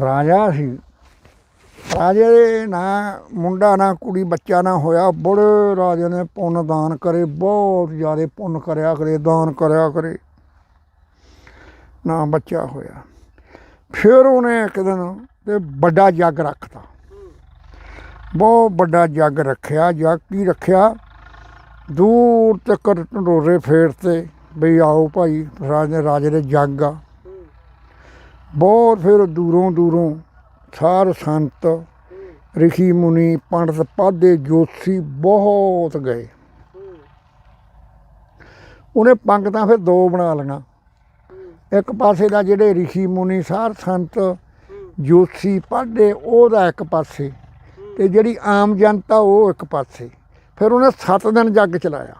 ਰਾਜਾ ਸੀ। ਰਾਜੇ ਦੇ ਨਾ ਮੁੰਡਾ ਨਾ ਕੁੜੀ, ਬੱਚਾ ਨਾ ਹੋਇਆ। ਬੜੇ ਰਾਜੇ ਨੇ ਪੁੰਨ ਦਾਨ ਕਰੇ, ਬਹੁਤ ਜ਼ਿਆਦਾ ਪੁੰਨ ਕਰਿਆ ਕਰੇ, ਦਾਨ ਕਰਿਆ ਕਰੇ। ਨਾ ਬੱਚਾ ਹੋਇਆ। ਫਿਰ ਉਹਨੇ ਇੱਕ ਦਿਨ ਤੇ ਵੱਡਾ ਜੱਗ ਰੱਖਤਾ। ਬਹੁਤ ਵੱਡਾ ਜੱਗ ਰੱਖਿਆ। ਜੱਗ ਕੀ ਰੱਖਿਆ? ਦੂਰ ਤੱਕ ਢੋਰੇ ਫੇਰਤੇ, ਬਈ ਆਓ ਭਾਈ, ਰਾਜੇ ਰਾਜੇ ਦੇ ਜੱਗ ਆ। ਬਹੁਤ ਫਿਰ ਦੂਰੋਂ ਦੂਰੋਂ ਸਾਰ ਸੰਤ ਰਿਸ਼ੀ ਮੁਨੀ, ਪੰਡਤ ਪਾਦੇ, ਜੋਤਸ਼ੀ ਬਹੁਤ ਗਏ। ਉਹਨੇ ਪੰਗਤਾਂ ਫਿਰ ਦੋ ਬਣਾ ਲਈਆਂ। ਇੱਕ ਪਾਸੇ ਦਾ ਜਿਹੜੇ ਰਿਸ਼ੀ ਮੁਨੀ ਸਾਰ ਸੰਤ, ਜੋਤਸ਼ੀ ਪਾਡੇ ਉਹਦਾ ਇੱਕ ਪਾਸੇ ਤੇ ਜਿਹੜੀ ਆਮ ਜਨਤਾ ਉਹ ਇੱਕ ਪਾਸੇ। ਫਿਰ ਉਹਨੇ 7 ਦਿਨ ਜੱਗ ਚਲਾਇਆ।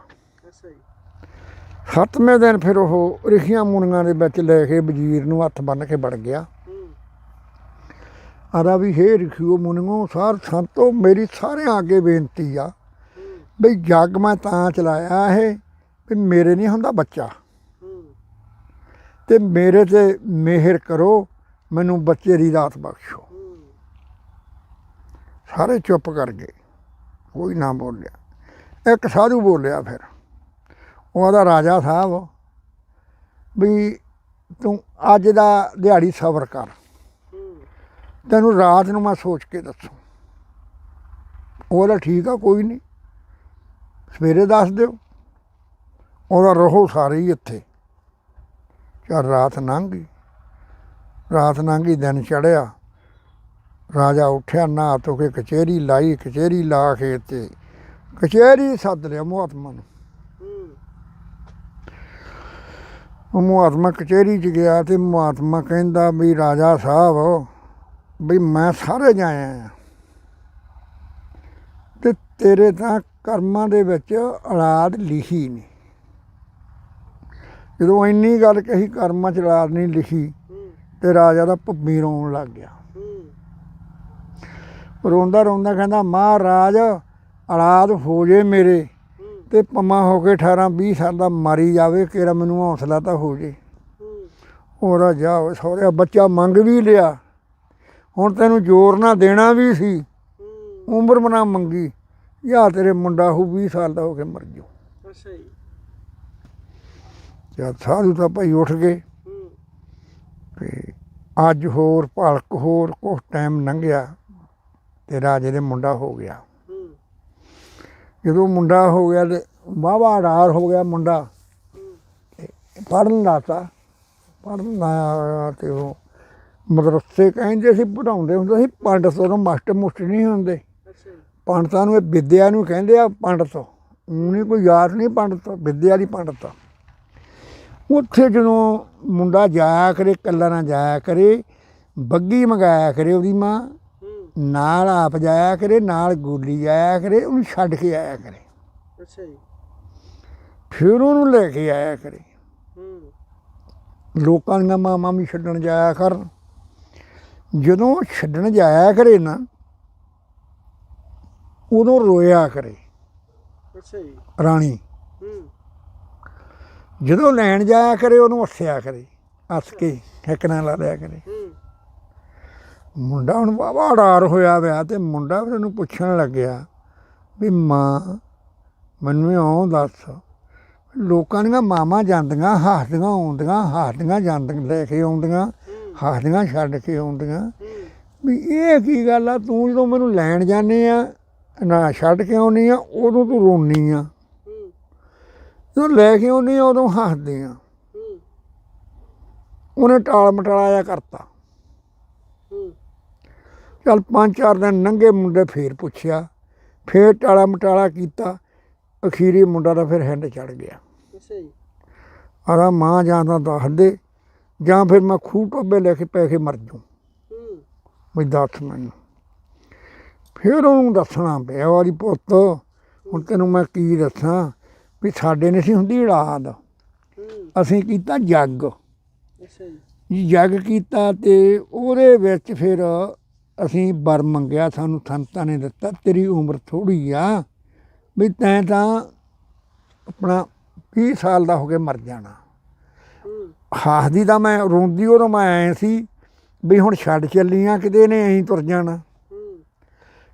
ਸੱਤਵੇਂ ਦਿਨ ਫਿਰ ਉਹ ਰਿਸ਼ੀਆਂ ਮੁਨੀਆਂ ਦੇ ਵਿੱਚ ਲੈ ਕੇ ਵਜ਼ੀਰ ਨੂੰ ਹੱਥ ਬੰਨ ਕੇ ਵੜ ਗਿਆ। ਆਦਾ ਵੀ ਹੇ ਰਿਖਿਓ ਮੁਨੀਓ ਸਾਰ ਸੰਤੋ ਮੇਰੀ ਸਾਰਿਆਂ ਅੱਗੇ ਬੇਨਤੀ ਆ ਬਈ ਜੱਗ ਮੈਂ ਤਾਂ ਚਲਾਇਆ ਇਹ ਵੀ ਮੇਰੇ ਨਹੀਂ ਹੁੰਦਾ ਬੱਚਾ। ਤੇ ਮੇਰੇ ਤੇ ਮਿਹਰ ਕਰੋ ਮੈਨੂੰ ਬੱਚੇ ਦੀ ਰਾਤ ਬਖਸ਼ੋ। ਸਾਰੇ ਚੁੱਪ ਕਰ ਗਏ। ਕੋਈ ਨਾ ਬੋਲਿਆ। ਇੱਕ ਸਾਧੂ ਬੋਲਿਆ ਫਿਰ। ਉਹਦਾ ਰਾਜਾ ਸਾਹਿਬ ਵੀ ਤੂੰ ਅੱਜ ਦਾ ਦਿਹਾੜੀ ਸਬਰ ਕਰ। ਤੈਨੂੰ ਰਾਤ ਨੂੰ ਮੈਂ ਸੋਚ ਕੇ ਦੱਸੂ। ਉਹਦਾ ਠੀਕ ਆ, ਕੋਈ ਨਹੀਂ। ਸਵੇਰੇ ਦੱਸ ਦਿਓ। ਉਹਦਾ ਰਹੋ ਸਾਰੇ ਹੀ ਇੱਥੇ। ਚਾ ਰਾਤ ਲੰਘ ਗਈ। ਰਾਤ ਲੰਘ ਗਈ, ਦਿਨ ਚੜਿਆ ਰਾਜਾ ਉੱਠਿਆ, ਨਹਾ ਧੋ ਕੇ ਕਚਹਿਰੀ ਲਾਈ, ਕਚਹਿਰੀ ਲਾ ਕੇ ਤੇ। ਕਚਹਿਰੀ ਸੱਦ ਲਿਆ ਮਹਾਤਮਾ ਨੂੰ ਹੂੰ ਉਹ ਮੁਹਾਤਮਾ ਕਚਹਿਰੀ 'ਚ ਗਿਆ ਤੇ ਮੁਹਾਤਮਾ ਕਹਿੰਦਾ ਵੀ ਰਾਜਾ ਸਾਹਿਬ, ਵੀ ਮੈਂ ਸਾਰੇ ਜਾਇਆ ਆ। ਤੇ ਤੇਰੇ ਤਾਂ ਕਰਮਾਂ ਦੇ ਵਿੱਚ ਔਲਾਦ ਲਿਖੀ ਨਹੀਂ ਜਦੋਂ ਇੰਨੀ ਗੱਲ ਕਹੀ ਕਰਮਾਂ 'ਚ ਔਲਾਦ ਨਹੀਂ ਲਿਖੀ ਹੂੰ ਤੇ ਰਾਜਾ ਦਾ ਭੁੱਬੀ ਰੋਣ ਲੱਗ ਗਿਆ। ਰੋਂਦਾ ਰੋਂਦਾ ਕਹਿੰਦਾ, ਮਹਾਰਾਜ, ਔਲਾਦ ਹੋ ਜੇ ਮੇਰੇ। ਤੇ ਪੰਮਾ ਹੋ ਕੇ 18 20 ਸਾਲ ਦਾ ਮਾਰੀ ਜਾਵੇ ਕਿਹੜਾ ਮੈਨੂੰ ਹੌਸਲਾ ਤਾਂ ਹੋ ਜੇ। ਹੂੰ। ਉਹਦਾ ਜਾ ਸਹੁਰਿਆ ਬੱਚਾ ਮੰਗ ਵੀ ਲਿਆ। ਹੁਣ ਤੈਨੂੰ ਜ਼ੋਰ ਨਾ ਦੇਣਾ ਵੀ ਸੀ। ਉਮਰ ਬਣਾ ਮੰਗੀ। ਜਾਂ ਤੇਰੇ ਮੁੰਡਾ ਹੋ 20 ਸਾਲ ਦਾ ਹੋ ਕੇ ਮਰ ਜਾਊ। ਅੱਛਾ ਜੀ। ਜਦ ਸਾਧੂ ਤਾਂ ਭਾਈ ਉੱਠ ਗਏ। ਤੇ ਅੱਜ ਹੋਰ ਭਲਕ ਹੋਰ ਕੁਛ ਟਾਈਮ ਲੰਘਿਆ ਤੇ ਰਾਜੇ ਦੇ ਮੁੰਡਾ ਹੋ ਗਿਆ। ਜਦੋਂ ਮੁੰਡਾ ਹੋ ਗਿਆ ਤੇ ਵਾਹਵਾ ਅਡਾਰ ਹੋ ਗਿਆ ਮੁੰਡਾ ਪੜਨ ਲਾਤਾ। ਪੜਨ ਲਾਇਆ ਤੇ ਉਹ ਮਦਰਸੇ ਕਹਿੰਦੇ ਸੀ ਪੜਾਉਂਦੇ ਹੁੰਦੇ ਸੀ ਪੰਡਤ ਤੋਂ ਮਾਸਟਰ ਮੁਸਟਰ ਨਹੀਂ ਹੁੰਦੇ। ਪੰਡਤਾਂ ਨੂੰ ਇਹ ਵਿਦਿਆ ਨੂੰ ਕਹਿੰਦੇ ਆ ਪੰਡਤ। ਨਹੀਂ ਕੋਈ ਯਾਦ ਨਹੀਂ ਪੰਡਤ ਵਿਦਿਆ ਦੀ ਪੰਡਤ। ਉੱਥੇ ਜਦੋਂ ਮੁੰਡਾ ਜਾਇਆ ਕਰੇ ਕੱਲਾ ਨਾ ਜਾਇਆ ਕਰੇ ਬੱਗੀ ਮੰਗਾਇਆ ਕਰੇ ਉਹਦੀ ਮਾਂ ਨਾਲ ਆਪ ਜਾਇਆ ਕਰੇ ਨਾਲ ਗੋਲੀ ਜਾਇਆ ਕਰੇ ਉਹਨੂੰ ਛੱਡ ਕੇ ਆਇਆ ਕਰੇ। ਅੱਛਾ ਜੀ। ਫਿਰ ਉਹਨੂੰ ਲੈ ਕੇ ਆਇਆ ਕਰੇ। ਹੂੰ। ਲੋਕਾਂ ਦੀਆਂ ਮਾਵਾਂ ਵੀ ਛੱਡਣ ਜਾਇਆ ਕਰਨ। ਜਦੋਂ ਛੱਡਣ ਜਾਇਆ ਕਰੇ ਨਾ ਉਦੋਂ ਰੋਇਆ ਕਰੇ। ਅੱਛਾ ਜੀ। ਰਾਣੀ। ਹੂੰ। ਜਦੋਂ ਲੈਣ ਜਾਇਆ ਕਰੇ ਉਹਨੂੰ ਹੱਸਿਆ ਕਰੇ। ਹੱਸ ਕੇ ਠੇਕਣਾ ਲਾ ਲਿਆ ਕਰੇ। ਹੂੰ। ਮੁੰਡਾ ਹੁਣ ਵਾਵਾ ਅਡਾਰ ਹੋਇਆ ਵਿਆ ਤੇ ਮੁੰਡਾ ਫਿਰ ਉਹਨੂੰ ਪੁੱਛਣ ਲੱਗਿਆ ਵੀ ਮਾਂ ਮੈਨੂੰ ਇਉਂ ਦੱਸ ਲੋਕਾਂ ਦੀਆਂ ਮਾਵਾਂ ਜਾਂਦੀਆਂ ਹੱਸਦੀਆਂ ਆਉਂਦੀਆਂ ਹੱਸਦੀਆਂ ਜਾਂਦੀਆਂ ਲੈ ਕੇ ਆਉਂਦੀਆਂ ਹੱਸਦੀਆਂ ਛੱਡ ਕੇ ਆਉਂਦੀਆਂ। ਵੀ ਇਹ ਕੀ ਗੱਲ ਆ ਤੂੰ ਜਦੋਂ ਮੈਨੂੰ ਲੈਣ ਜਾਂਦੇ ਆ ਨਾ ਛੱਡ ਕੇ ਆਉਣੀ ਆ ਉਦੋਂ ਤੂੰ ਰੋਣੀ ਆ। ਜਦੋਂ ਲੈ ਕੇ ਆਉਣੀ ਆ ਉਦੋਂ ਹੱਸਦੇ ਆ। ਉਹਨੇ ਟਾਲ ਮਟਾਲਾ ਕਰਤਾ। ਚੱਲ ਪੰਜ ਚਾਰ ਦਿਨ ਨੰਗੇ ਮੁੰਡੇ ਫੇਰ ਪੁੱਛਿਆ ਫੇਰ ਟਾਲਾ ਮਟਾਲਾ ਕੀਤਾ ਅਖੀਰੀ ਮੁੰਡਾ ਤਾਂ ਫਿਰ ਹਿੰਡ ਚੜ ਗਿਆ। ਅੱਛਾ ਜੀ। ਆਰਾ ਮਾਂ ਜਾਂ ਤਾਂ ਦੱਸ ਦੇ ਜਾਂ ਫਿਰ ਮੈਂ ਖੂਹ ਟੋਬੇ ਲੈ ਕੇ ਪੈ ਕੇ ਮਰ ਜੂ ਹੂੰ। ਵੀ ਦੱਸ ਮੈਨੂੰ। ਫਿਰ ਉਹਨੂੰ ਦੱਸਣਾ ਪਿਆ ਵਾਲੀ ਪੁੱਤ ਹੁਣ ਤੈਨੂੰ ਮੈਂ ਕੀ ਦੱਸਾਂ ਵੀ ਸਾਡੇ ਨਹੀਂ ਸੀ ਹੁੰਦੀ ਔਲਾਦ। ਅਸੀਂ ਕੀਤਾ ਜੱਗ। ਅੱਛਾ ਜੀ। ਜੱਗ ਕੀਤਾ ਤੇ ਉਹਦੇ ਵਿੱਚ ਫਿਰ ਅਸੀਂ ਵਰ ਮੰਗਿਆ ਸਾਨੂੰ ਸੰਤਾਂ ਨੇ ਦਿੱਤਾ ਤੇਰੀ ਉਮਰ ਥੋੜੀ ਆ ਵੀ ਤੈਂ ਤਾਂ ਆਪਣਾ 20 ਸਾਲ ਦਾ ਹੋ ਕੇ ਮਰ ਜਾਣਾ। ਹਾਸਦੀ ਤਾਂ ਮੈਂ ਰੋਂਦੀ ਉਦੋਂ ਮੈਂ ਐ ਸੀ ਵੀ ਹੁਣ ਛੱਡ ਚੱਲੀਆਂ ਕਿਤੇ ਨੇ ਅਸੀਂ ਤੁਰ ਜਾਣਾ।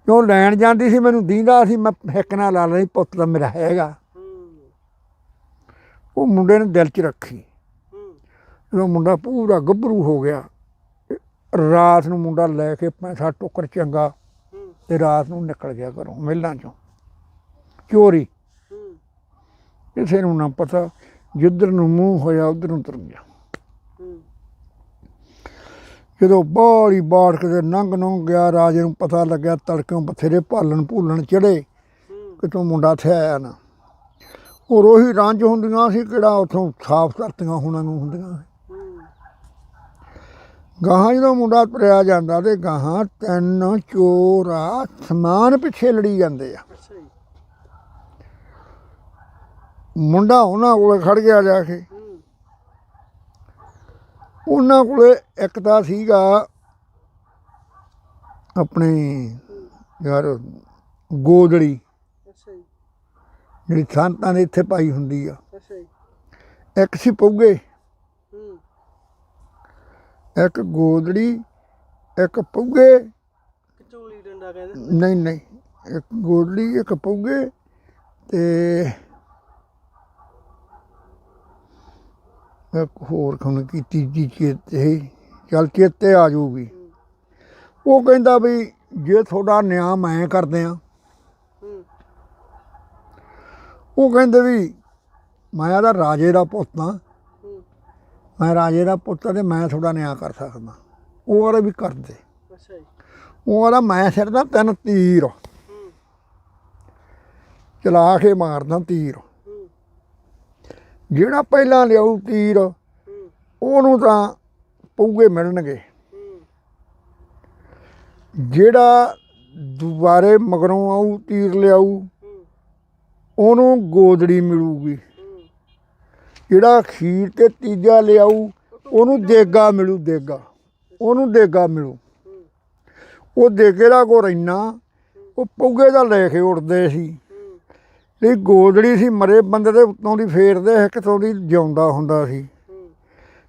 ਕਿਉਂ ਲੈਣ ਜਾਂਦੀ ਸੀ ਮੈਨੂੰ ਦੀਂਦਾ ਸੀ ਮੈਂ ਹਿੱਕ ਨਾਲ ਲਾ ਲਈ ਪੁੱਤ ਤਾਂ ਮੇਰਾ ਹੈਗਾ। ਉਹ ਮੁੰਡੇ ਨੇ ਦਿਲ 'ਚ ਰੱਖੀ। ਜਦੋਂ ਮੁੰਡਾ ਪੂਰਾ ਗੱਭਰੂ ਹੋ ਗਿਆ ਰਾਤ ਨੂੰ ਮੁੰਡਾ ਲੈ ਕੇ ਪੈਸਾ ਟੋਕਰ ਚੰਗਾ ਹੂੰ ਤੇ ਰਾਤ ਨੂੰ ਨਿਕਲ ਗਿਆ ਘਰੋਂ ਮਿਲਾਂ ਚੋਂ। ਚੋਰੀ। ਕਿਸੇ ਨੂੰ ਨਾ ਪਤਾ ਜਿੱਧਰ ਨੂੰ ਮੂੰਹ ਹੋਇਆ ਉਧਰ ਨੂੰ ਤੁਰ ਗਿਆ। ਜਦੋਂ ਬਾਹਲੀ ਬਾੜ ਕਿਤੇ ਨੰਗ ਨੰਗ ਗਿਆ, ਰਾਜੇ ਨੂੰ ਪਤਾ ਲੱਗਿਆ ਤੜਕਿਓਂ ਬਥੇਰੇ ਭਾਲਣ ਭੂਲਣ ਚੜੇ ਹੂੰ ਕਿਤੋਂ ਮੁੰਡਾ ਥਿਆ ਆਇਆ ਨਾ। ਹੋਰ ਉਹੀ ਰੰਜ ਹੁੰਦੀਆਂ ਸੀ ਕਿਹੜਾ ਉਥੋਂ ਸਾਫ਼ ਕਰਤੀਆਂ ਹੁਣਾਂ ਨੂੰ ਹੁੰਦੀਆਂ ਸੀ। ਗਾਹਾਂ ਜਦੋਂ ਮੁੰਡਾ ਤੁਰਿਆ ਜਾਂਦਾ ਤੇ ਗਾਹਾਂ ਤਿੰਨ ਚੋਰਾ ਸਮਾਨ ਪਿੱਛੇ ਲੜੀ ਜਾਂਦੇ ਆ। ਮੁੰਡਾ ਉਹਨਾਂ ਕੋਲੇ ਖੜ ਗਿਆ ਜਾ ਕੇ। ਉਹਨਾਂ ਕੋਲੇ ਇੱਕ ਤਾਂ ਸੀਗਾ ਆਪਣੇ ਯਾਰ ਗੋਦੜੀ। ਜਿਹੜੀ ਸੰਤਾਂ ਦੇ ਇੱਥੇ ਪਾਈ ਹੁੰਦੀ ਆ। ਅੱਛਾ ਜੀ। ਇੱਕ ਸੀ ਪੌਗੇ। ਇੱਕ ਗੋਦੜੀ ਇੱਕ ਪੌਗੇ। ਕਚੋਲੀ ਡੰਡਾ ਕਹਿੰਦੇ। ਨਹੀਂ ਨਹੀਂ ਇੱਕ ਗੋਦੜੀ ਇੱਕ ਪੌਗੇ ਤੇ ਇੱਕ ਹੋਰ ਖਣ ਕੀ ਤੀਜੀ ਚੇਤੇ। ਚੱਲ ਚੇਤੇ ਆ ਜਾਊਗੀ। ਹੂੰ ਉਹ ਕਹਿੰਦਾ ਵੀ ਜੇ ਤੁਹਾਡਾ ਨਿਆਂ ਮੈਂ ਕਰਦੇ ਆ। ਉਹ ਕਹਿੰਦੇ ਵੀ ਮੈਂ ਆਦਾ ਰਾਜੇ ਦਾ ਪੁੱਤ ਆ। ਮੈਂ ਰਾਜੇ ਦਾ ਪੁੱਤ ਤੇ ਮੈਂ ਤੁਹਾਡਾ ਨਿਆਂ ਕਰ ਸਕਦਾ। ਉਹ ਵਾਲੇ ਵੀ ਕਰਦੇ। ਅੱਛਾ ਜੀ। ਉਹ ਵਾਲਾ ਮੈਂ ਸਿਰਦਾ ਤਿੰਨ ਤੀਰ। ਚਲਾ ਕੇ ਮਾਰਦਾ ਤੀਰ। ਜਿਹੜਾ ਪਹਿਲਾਂ ਲਿਆਊ ਤੀਰ ਉਹਨੂੰ ਤਾਂ ਪਊਗੇ ਮਿਲਣਗੇ। ਜਿਹੜਾ ਦੁਬਾਰੇ ਮਗਰੋਂ ਆਊ ਤੀਰ ਲਿਆਊ ਹੂੰ ਉਹਨੂੰ ਗੋਦੜੀ ਮਿਲੂਗੀ। ਜਿਹੜਾ ਖੀਰ ਤੇ ਤੀਜਾ ਲਿਆਊ, ਉਹਨੂੰ ਦੇਗਾ ਮਿਲੂ, ਦੇਗਾ। ਉਹਨੂੰ ਦੇਗਾ ਮਿਲੂ। ਉਹ ਦੇਗੇ ਦਾ ਕੋ ਇੰਨਾ, ਉਹ ਪੌਗੇ ਦਾ ਲੈ ਕੇ ਉੱਡਦੇ ਸੀ। ਹੂੰ ਇਹ ਗੋਦੜੀ ਸੀ, ਮਰੇ ਬੰਦੇ ਦੇ ਉੱਤੋਂ ਦੀ ਫੇਰਦੇ, ਇੱਕ ਤੋਂ ਦੀ ਜਿਉਂਦਾ ਹੁੰਦਾ ਸੀ।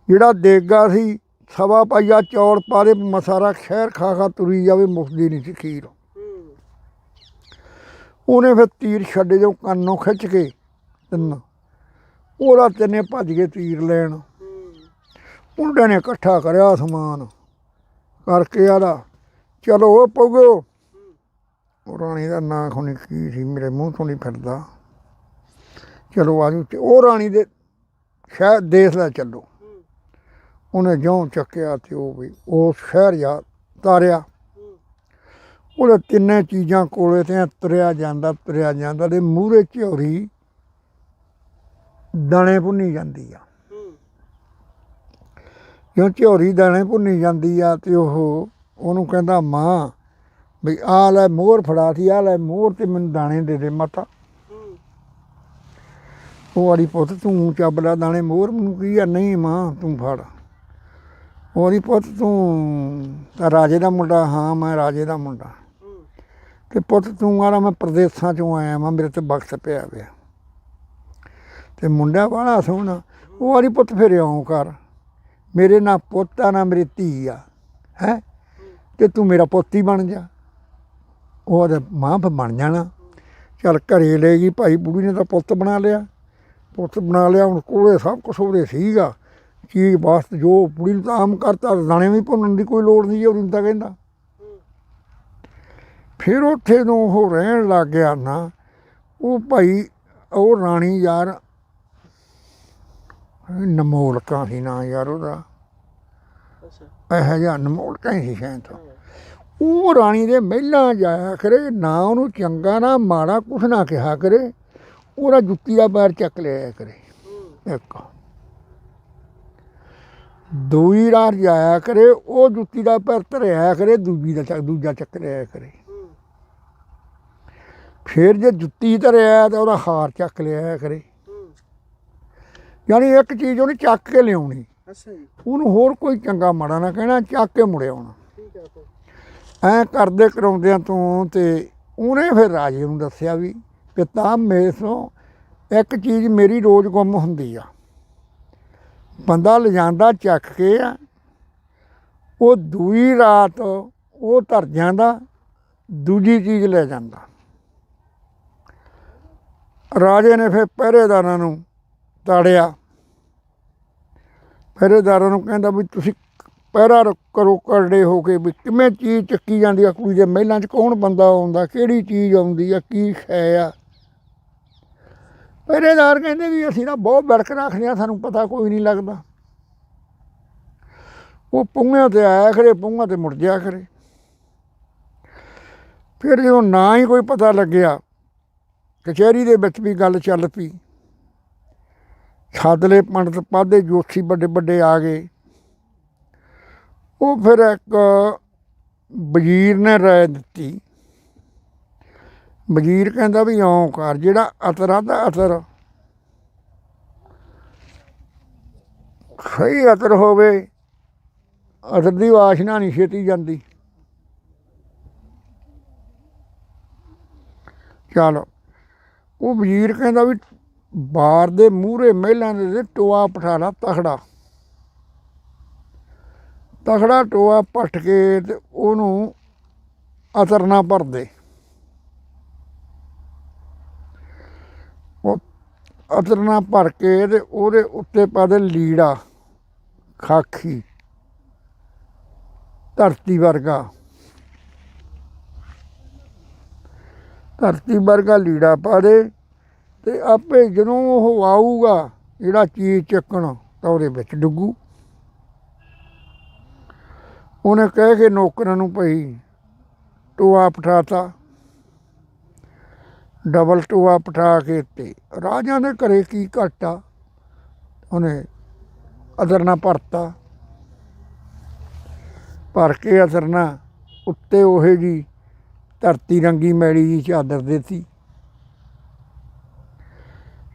ਜਿਹੜਾ ਦੇਗਾ ਸੀ, ਸਵਾ ਪਾਈਆ ਚੌਲ ਪਾਰੇ ਮਸਾਰਾ ਖੈਰ ਖਾ ਖਾ ਤੁਰੀ ਜਾਵੇ ਮੁਫਦੀ ਨਹੀਂ ਸੀ ਖੀਰ। ਉਹਨੇ ਫਿਰ ਤੀਰ ਛੱਡੇ ਜੋ ਕੰਨੋਂ ਖਿੱਚ ਕੇ ਤਿੰਨ। ਉਹਦਾ ਤਿੰਨੇ ਭੱਜ ਗਏ ਤੀਰ ਲੈਣ। ਮੁੰਡੇ ਨੇ ਇਕੱਠਾ ਕਰਿਆ ਸਮਾਨ ਕਰਕੇ ਆਦਾ ਚਲੋ ਉਹ ਪਗੋ ਰਾਣੀ ਦਾ ਨਾਂ ਖੁਣੀ ਕੀ ਸੀ, ਮੇਰੇ ਮੂੰਹ ਤੋਂ ਨਹੀਂ ਫਿਰਦਾ। ਚਲੋ ਆਜੂ ਉਹ ਰਾਣੀ ਦੇ ਸ਼ਹਿਰ ਦੇਸ਼ ਦਾ ਚੱਲੋ। ਉਹਨੇ ਜਿਉਂ ਚੱਕਿਆ ਤੇ ਉਹ ਵੀ ਉਹ ਸ਼ਹਿਰ ਜਾ ਤਾਰਿਆ। ਹੂੰ ਉਹਦੇ ਤਿੰਨੇ ਚੀਜ਼ਾਂ ਕੋਲੇ ਤੇ ਐਂ ਤੁਰਿਆ ਜਾਂਦਾ ਤੁਰਿਆ ਜਾਂਦਾ ਤੇ ਮੂਹਰੇ ਝੋਰੀ ਦਾਣੇ ਭੁੰਨੀ ਜਾਂਦੀ ਆ। ਹੂੰ ਜਿਉਂ ਝੋਰੀ ਦਾਣੇ ਭੁੰਨੀ ਜਾਂਦੀ ਆ ਤੇ ਉਹ ਉਹਨੂੰ ਕਹਿੰਦਾ, ਮਾਂ ਵੀ ਆ ਲੈ ਮੋਹਰ ਫੜਾਤੀ ਆ ਲੈ ਮੋਹਰ ਤੇ ਮੈਨੂੰ ਦਾਣੇ ਦੇ ਦੇ ਮਾਤਾ। ਉਹ ਵਾਲੀ ਪੁੱਤ, ਤੂੰ ਚੱਬਲਾ ਦਾਣੇ ਮੋਹਰ, ਮੈਨੂੰ ਕੀ ਆ? ਨਹੀਂ ਮਾਂ, ਤੂੰ ਫੜ। ਉਹ ਵਾਲੀ ਪੁੱਤ, ਤੂੰ ਤਾਂ ਰਾਜੇ ਦਾ ਮੁੰਡਾ, ਹਾਂ, ਮੈਂ ਰਾਜੇ ਦਾ ਮੁੰਡਾ। ਹੂੰ ਤੇ ਪੁੱਤ, ਤੂੰ ਆਲਾ ਮੈਂ ਪ੍ਰਦੇਸਾਂ ਚੋਂ ਆਇਆ ਮੈਂ ਮੇਰੇ ਤੇ ਬਖਤ ਪਿਆ ਪਿਆ ਤੇ ਮੁੰਡਾ ਵਾਲਾ ਸੋਹਣਾ। ਉਹ ਵਾਲੀ ਪੁੱਤ ਫਿਰ ਆਉਂ ਕਰ। ਮੇਰੇ ਨਾ ਪੁੱਤ ਆ ਨਾ ਮੇਰੀ ਧੀ ਆ, ਹੈ? ਤੇ ਤੂੰ ਮੇਰਾ ਪੁੱਤ ਹੀ ਬਣ ਜਾ। ਉਹ ਮਾਂ ਬਣ ਜਾਣਾ। ਚੱਲ ਘਰੇ ਲੈ ਗਈ, ਭਾਈ ਬੁੜੀ ਨੇ ਤਾਂ ਪੁੱਤ ਬਣਾ ਲਿਆ। ਪੁੱਤ ਬਣਾ ਲਿਆ, ਹੁਣ ਕੋਲੇ ਸਭ ਕੁਛ ਉਹਦੇ ਸੀਗਾ। ਚੀਜ਼ ਵਾਸਤੇ ਜੋ ਬੁੜੀ ਨੂੰ ਤਾਂ ਆਮ ਕਰਤਾ, ਦਾਣੇ ਵੀ ਭੁੰਨਣ ਦੀ ਕੋਈ ਲੋੜ ਨਹੀਂ ਉਹਨੂੰ ਤਾਂ ਕਹਿੰਦਾ। ਫਿਰ ਉੱਥੇ ਨੂੰ ਉਹ ਰਹਿਣ ਲੱਗ ਗਿਆ ਨਾ। ਉਹ ਭਾਈ, ਉਹ ਰਾਣੀ ਯਾਰ ਨਮੋਲਕਾਂ ਸੀ ਨਾ ਯਾਰ ਉਹਦਾ। ਇਹੋ ਜਿਹਾ ਨਮੋਲਕਾਂ ਹੀ ਸੀ ਸ਼ਾਇਦ ਤੋਂ। ਉਹ ਰਾਣੀ ਦੇ ਮਹਿਲਾਂ ਜਾਇਆ ਕਰੇ ਨਾ ਉਹਨੂੰ ਚੰਗਾ ਨਾ ਮਾੜਾ ਕੁਛ ਨਾ ਕਿਹਾ ਕਰੇ ਉਹਦਾ ਜੁੱਤੀ ਦਾ ਪੈਰ ਚੱਕ ਲਿਆ ਕਰੇ। ਇੱਕ। ਦੂਈ ਰਾਤ ਜਾਇਆ ਕਰੇ ਉਹ ਜੁੱਤੀ ਦਾ ਪੈਰ ਧਰਿਆ ਕਰੇ ਦੂਜੀ ਦਾ ਚੱਕ ਦੂਜਾ ਚੱਕ ਲਿਆ ਕਰੇ। ਫਿਰ ਜੇ ਜੁੱਤੀ ਧਰਿਆ ਤਾਂ ਉਹਦਾ ਹਾਰ ਚੱਕ ਲਿਆ ਕਰੇ। ਯਾਨੀ ਇੱਕ ਚੀਜ਼ ਉਹਨੇ ਚੱਕ ਕੇ ਲਿਆਉਣੀ। ਅੱਛਾ ਜੀ। ਉਹਨੂੰ ਹੋਰ ਕੋਈ ਚੰਗਾ ਮਾੜਾ ਨਾ ਕਹਿਣਾ ਚੱਕ ਕੇ ਮੁੜ ਆਉਣਾ। ਠੀਕ ਹੈ ਐ ਕਰਦੇ ਕਰਾਉਂਦਿਆਂ ਤੋਂ ਤੇ ਉਹਨੇ ਫਿਰ ਰਾਜੇ ਨੂੰ ਦੱਸਿਆ ਵੀ ਪਿਤਾ ਮੇਰੇ ਤੋਂ ਇੱਕ ਚੀਜ਼ ਮੇਰੀ ਰੋਜ਼ ਗੁੰਮ ਹੁੰਦੀ ਆ। ਬੰਦਾ ਲਿਜਾਂਦਾ ਚੱਕ ਕੇ ਆ ਉਹ ਦੂਈ ਰਾਤ ਉਹ ਧਰ ਜਾਂਦਾ ਦੂਜੀ ਚੀਜ਼ ਲੈ ਜਾਂਦਾ। ਰਾਜੇ ਨੇ ਫਿਰ ਪਹਿਰੇਦਾਰਾਂ ਨੂੰ ਤਾੜਿਆ। ਪਹਿਰੇਦਾਰਾਂ ਨੂੰ ਕਹਿੰਦਾ ਵੀ ਤੁਸੀਂ ਪਹਿਰਾ ਰ- ਕਰੋ ਕਰੜੇ ਹੋ ਕੇ ਵੀ ਕਿਵੇਂ ਚੀਜ਼ ਚੱਕੀ ਜਾਂਦੀ ਆ ਕੁੜੀ ਦੇ ਮਹਿਲਾਂ 'ਚ ਕੌਣ ਬੰਦਾ ਆਉਂਦਾ, ਕਿਹੜੀ ਚੀਜ਼ ਆਉਂਦੀ ਆ, ਕੀ ਖੈ ਆ। ਪਹਿਰੇਦਾਰ ਕਹਿੰਦੇ ਵੀ ਅਸੀਂ ਨਾ ਬਹੁਤ ਬਰਕ ਰੱਖਦੇ ਆ, ਸਾਨੂੰ ਪਤਾ ਕੋਈ ਨਹੀਂ ਲੱਗਦਾ। ਉਹ ਪੁੰਗਿਆਂ ਤੇ ਆਇਆ ਖਰੇ ਪੁੰਗਾਂ ਤੇ ਮੁੜ ਜਾ ਕਰੇ ਫਿਰ ਜਦੋਂ ਨਾ ਹੀ ਕੋਈ ਪਤਾ ਲੱਗਿਆ, ਕਚਹਿਰੀ ਦੇ ਵਿੱਚ ਵੀ ਗੱਲ ਚੱਲ ਪਈ। ਛਾਦਲੇ ਪੰਡਤ ਪਾਦੇ ਜੋਸ਼ੀ ਵੱਡੇ ਵੱਡੇ ਆ ਗਏ। ਉਹ ਫਿਰ ਇੱਕ ਵਜ਼ੀਰ ਨੇ ਰਾਏ ਦਿੱਤੀ। ਵਜ਼ੀਰ ਕਹਿੰਦਾ ਵੀ ਇਉਂ ਕਰ, ਜਿਹੜਾ ਅਤਰ ਆਦਾ ਅਤਰ। ਸਹੀ ਅਤਰ ਹੋਵੇ, ਅਤਰ ਦੀ ਵਾਸ਼ਨਾ ਨਹੀਂ ਛੇਤੀ ਜਾਂਦੀ। ਚਲੋ, ਉਹ ਵਜ਼ੀਰ ਕਹਿੰਦਾ ਵੀ ਬਾਰ ਦੇ ਮੂਹਰੇ ਮਹਿਲਾਂ ਦੇ ਤੇ ਟੋਆ ਪਠਾਲਾ ਤਖੜਾ। ਤਖੜਾ ਟੋਆ ਪੱਟ ਕੇ ਤੇ ਉਹਨੂੰ ਅਤਰ ਨਾ ਭਰਦੇ ਉਹ ਅਤਰ ਨਾ ਭਰ ਕੇ ਤੇ ਉਹਦੇ ਉੱਤੇ ਪਾ ਦੇ ਲੀੜਾ, ਖਾਖੀ, ਧਰਤੀ ਵਰਗਾ। ਧਰਤੀ ਵਰਗਾ ਲੀੜਾ ਪਾ ਦੇ। ਤੇ ਆਪੇ ਜਦੋਂ ਉਹ ਆਊਗਾ, ਜਿਹੜਾ ਚੀਜ਼ ਚੱਕਣ, ਤਾਂ ਉਹਦੇ ਵਿੱਚ ਡੁੱਗੂ। ਉਹਨੇ ਕਹਿ ਕੇ ਨੌਕਰਾਂ ਨੂੰ ਭਈ, ਟੋਆ ਪਠਾਤਾ। ਡਬਲ ਟੋਆ ਪਠਾ ਕੇ ਤੇ ਰਾਜਾਂ ਦੇ ਘਰੇ ਕੀ ਘਟਾ? ਉਹਨੇ ਅਦਰਨਾ ਭਰਤਾ। ਭਰ ਕੇ ਅਦਰਨਾ ਉੱਤੇ ਉਹੇ ਜੀ ਧਰਤੀ ਰੰਗੀ ਮੈਲੀ ਜੀ ਚਾਦਰ ਦਿੱਤੀ।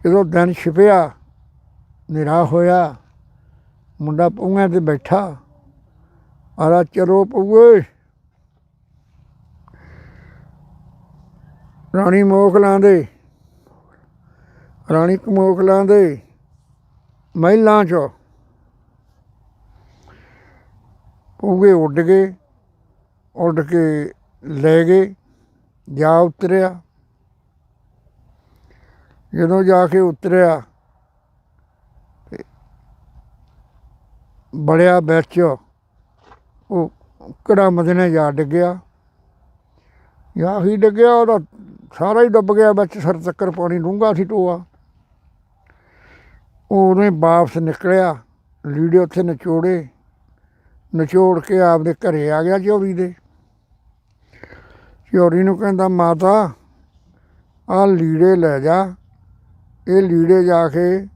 ਜਦੋਂ ਦਿਨ ਛਿਪਿਆ ਨਿਰਾ ਹੋਇਆ, ਮੁੰਡਾ ਪੂੰਘਾਂ ਤੇ ਬੈਠਾ, ਆਲਾ ਚਲੋ ਪਊਏ। ਰਾਣੀ ਮੋਖਲਾਂ ਦੇ ਰਾਣੀ ਕਮੋਖਲਾਂ ਦੇ ਮਹਿਲਾਂ 'ਚੋਂ। ਪੂਗੇ ਉੱਡ ਗਏ, ਉੱਡ ਕੇ ਲੈ ਗਏ, ਜਾ ਉਤਰਿਆ। ਜਦੋਂ ਜਾ ਕੇ ਉਤਰਿਆ, ਤੇ ਬੜਿਆ ਵਿੱਚ ਉਹ ਕੜਾ ਮਦਨੇ ਜਾ ਡਿੱਗਿਆ। ਜਾਂ ਹੀ ਡਿੱਗਿਆ, ਉਹਦਾ ਸਾਰਾ ਹੀ ਡੁੱਬ ਗਿਆ ਵਿੱਚ, ਸਰ ਤੱਕਰ ਪਾਣੀ ਡੂੰਘਾ ਸੀ ਟੋਆ। ਉਹਨੇ ਵਾਪਸ ਨਿਕਲਿਆ, ਲੀੜੇ ਉੱਥੇ ਨਿਚੋੜੇ, ਨਿਚੋੜ ਕੇ ਆਪਦੇ ਘਰੇ ਆ ਗਿਆ ਚੋਰੀ ਦੇ। ਚੋਰੀ ਨੂੰ ਕਹਿੰਦਾ, ਮਾਤਾ ਆ ਲੀੜੇ ਲੈ ਜਾ ਇਹ ਲੀੜੇ ਜਾ ਕੇ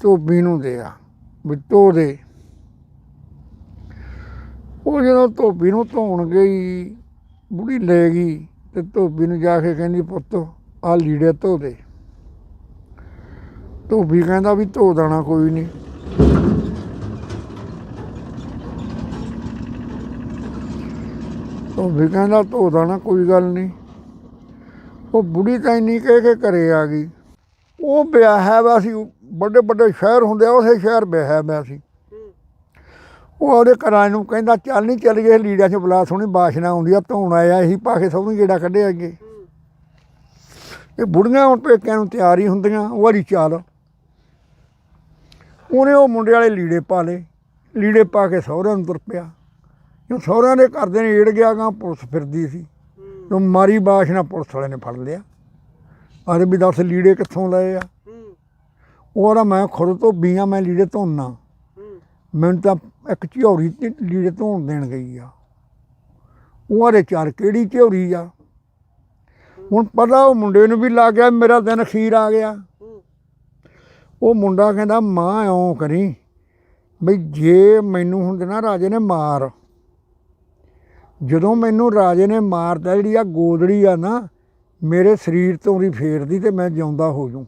ਧੋਬੀ ਨੂੰ ਦੇ ਆ, ਵੀ ਧੋ ਦੇ। ਉਹ ਜਦੋਂ ਧੋਬੀ ਨੂੰ ਧੋਣ ਗਈ, ਬੁੜੀ ਲੈ ਗਈ ਤੇ ਧੋਬੀ ਨੂੰ ਜਾ ਕੇ ਕਹਿੰਦੀ, ਪੁੱਤ ਆ ਲੀੜੇ ਧੋ ਦੇ। ਧੋਬੀ ਕਹਿੰਦਾ ਵੀ ਧੋ ਦੇਣਾ ਕੋਈ ਨਹੀਂ। ਧੋਬੀ ਕਹਿੰਦਾ, ਧੋ ਦੇਣਾ ਕੋਈ ਗੱਲ ਨਹੀਂ। ਉਹ ਬੁੜੀ ਤਾਂ ਇੰਨੀ ਕਹਿ ਕੇ ਘਰੇ ਆ ਗਈ। ਉਹ ਵਿਆਹਿਆ ਵਾ ਸੀ ਵੱਡੇ ਵੱਡੇ ਸ਼ਹਿਰ ਹੁੰਦੇ ਆ ਉਸੇ ਸ਼ਹਿਰ ਵਿਆਹਿਆ ਵਾ ਸੀ। ਉਹ ਉਹਦੇ ਘਰਾਂ ਨੂੰ ਕਹਿੰਦਾ ਚੱਲ ਨਹੀਂ ਚੱਲ ਗਏ ਲੀੜਿਆਂ 'ਚ ਬਲਾ ਸੋਹਣੀ ਬਾਸ਼ਨਾ ਆਉਂਦੀ ਆ ਧੋਣ ਆਇਆ ਇਹੀ ਪਾ ਕੇ ਸੋਹਣੀ ਜਿਹੜਾ ਕੱਢੇ ਅੱਗੇ। ਇਹ ਬੁੜੀਆਂ ਹੁਣ ਪੇਕਿਆਂ ਨੂੰ ਤਿਆਰ ਹੀ ਹੁੰਦੀਆਂ ਉਹ ਵਾਲੀ ਚਾਲ। ਉਹਨੇ ਉਹ ਮੁੰਡੇ ਵਾਲੇ ਲੀੜੇ ਪਾ ਲਏ ਲੀੜੇ ਪਾ ਕੇ ਸਹੁਰਿਆਂ ਨੂੰ ਤੁਰ ਪਿਆ। ਜੋ ਸਹੁਰਿਆਂ ਦੇ ਘਰ ਦੇ ਨੇ ਏੜ ਗਿਆ ਗਾ ਪੁਲਿਸ ਫਿਰਦੀ ਸੀ। ਹੂੰ। ਜੋ ਮਾਰੀ ਬਾਸ਼ਨਾ ਪੁਲਿਸ ਵਾਲੇ ਨੇ ਫੜ ਲਿਆ। ਅਰੇ ਵੀ ਦੱਸ ਲੀੜੇ ਕਿੱਥੋਂ ਲਏ ਆ? ਉਹ ਆਦਾ ਮੈਂ ਖੁਦ ਤੋਂ ਬੀਆਂ ਮੈਂ ਲੀੜੇ ਧੋਣਾ ਮੈਨੂੰ ਤਾਂ ਇੱਕ ਝਿਉਰੀ ਤੇ ਲੀੜੇ ਧੋਣ ਦੇਣ ਗਈ ਆ। ਉਹ ਆਦੇ ਚਾਰ ਕਿਹੜੀ ਝਿਉਰੀ ਆ? ਹੁਣ ਪਤਾ ਉਹ ਮੁੰਡੇ ਨੂੰ ਵੀ ਲੱਗ ਗਿਆ ਮੇਰਾ ਦਿਨ ਅਖੀਰ ਆ ਗਿਆ। ਉਹ ਮੁੰਡਾ ਕਹਿੰਦਾ ਮਾਂ ਇਉਂ ਕਰੀ। ਬਈ ਜੇ ਮੈਨੂੰ ਹੁੰਦੇ ਨਾ ਰਾਜੇ ਨੇ ਮਾਰ ਜਦੋਂ ਮੈਨੂੰ ਰਾਜੇ ਨੇ ਮਾਰਦਾ ਜਿਹੜੀ ਆ ਗੋਦੜੀ ਆ ਨਾ ਮੇਰੇ ਸਰੀਰ ਤੋਂ ਵੀ ਫੇਰਦੀ ਤੇ ਮੈਂ ਜਿਉਂਦਾ ਹੋ ਜੂ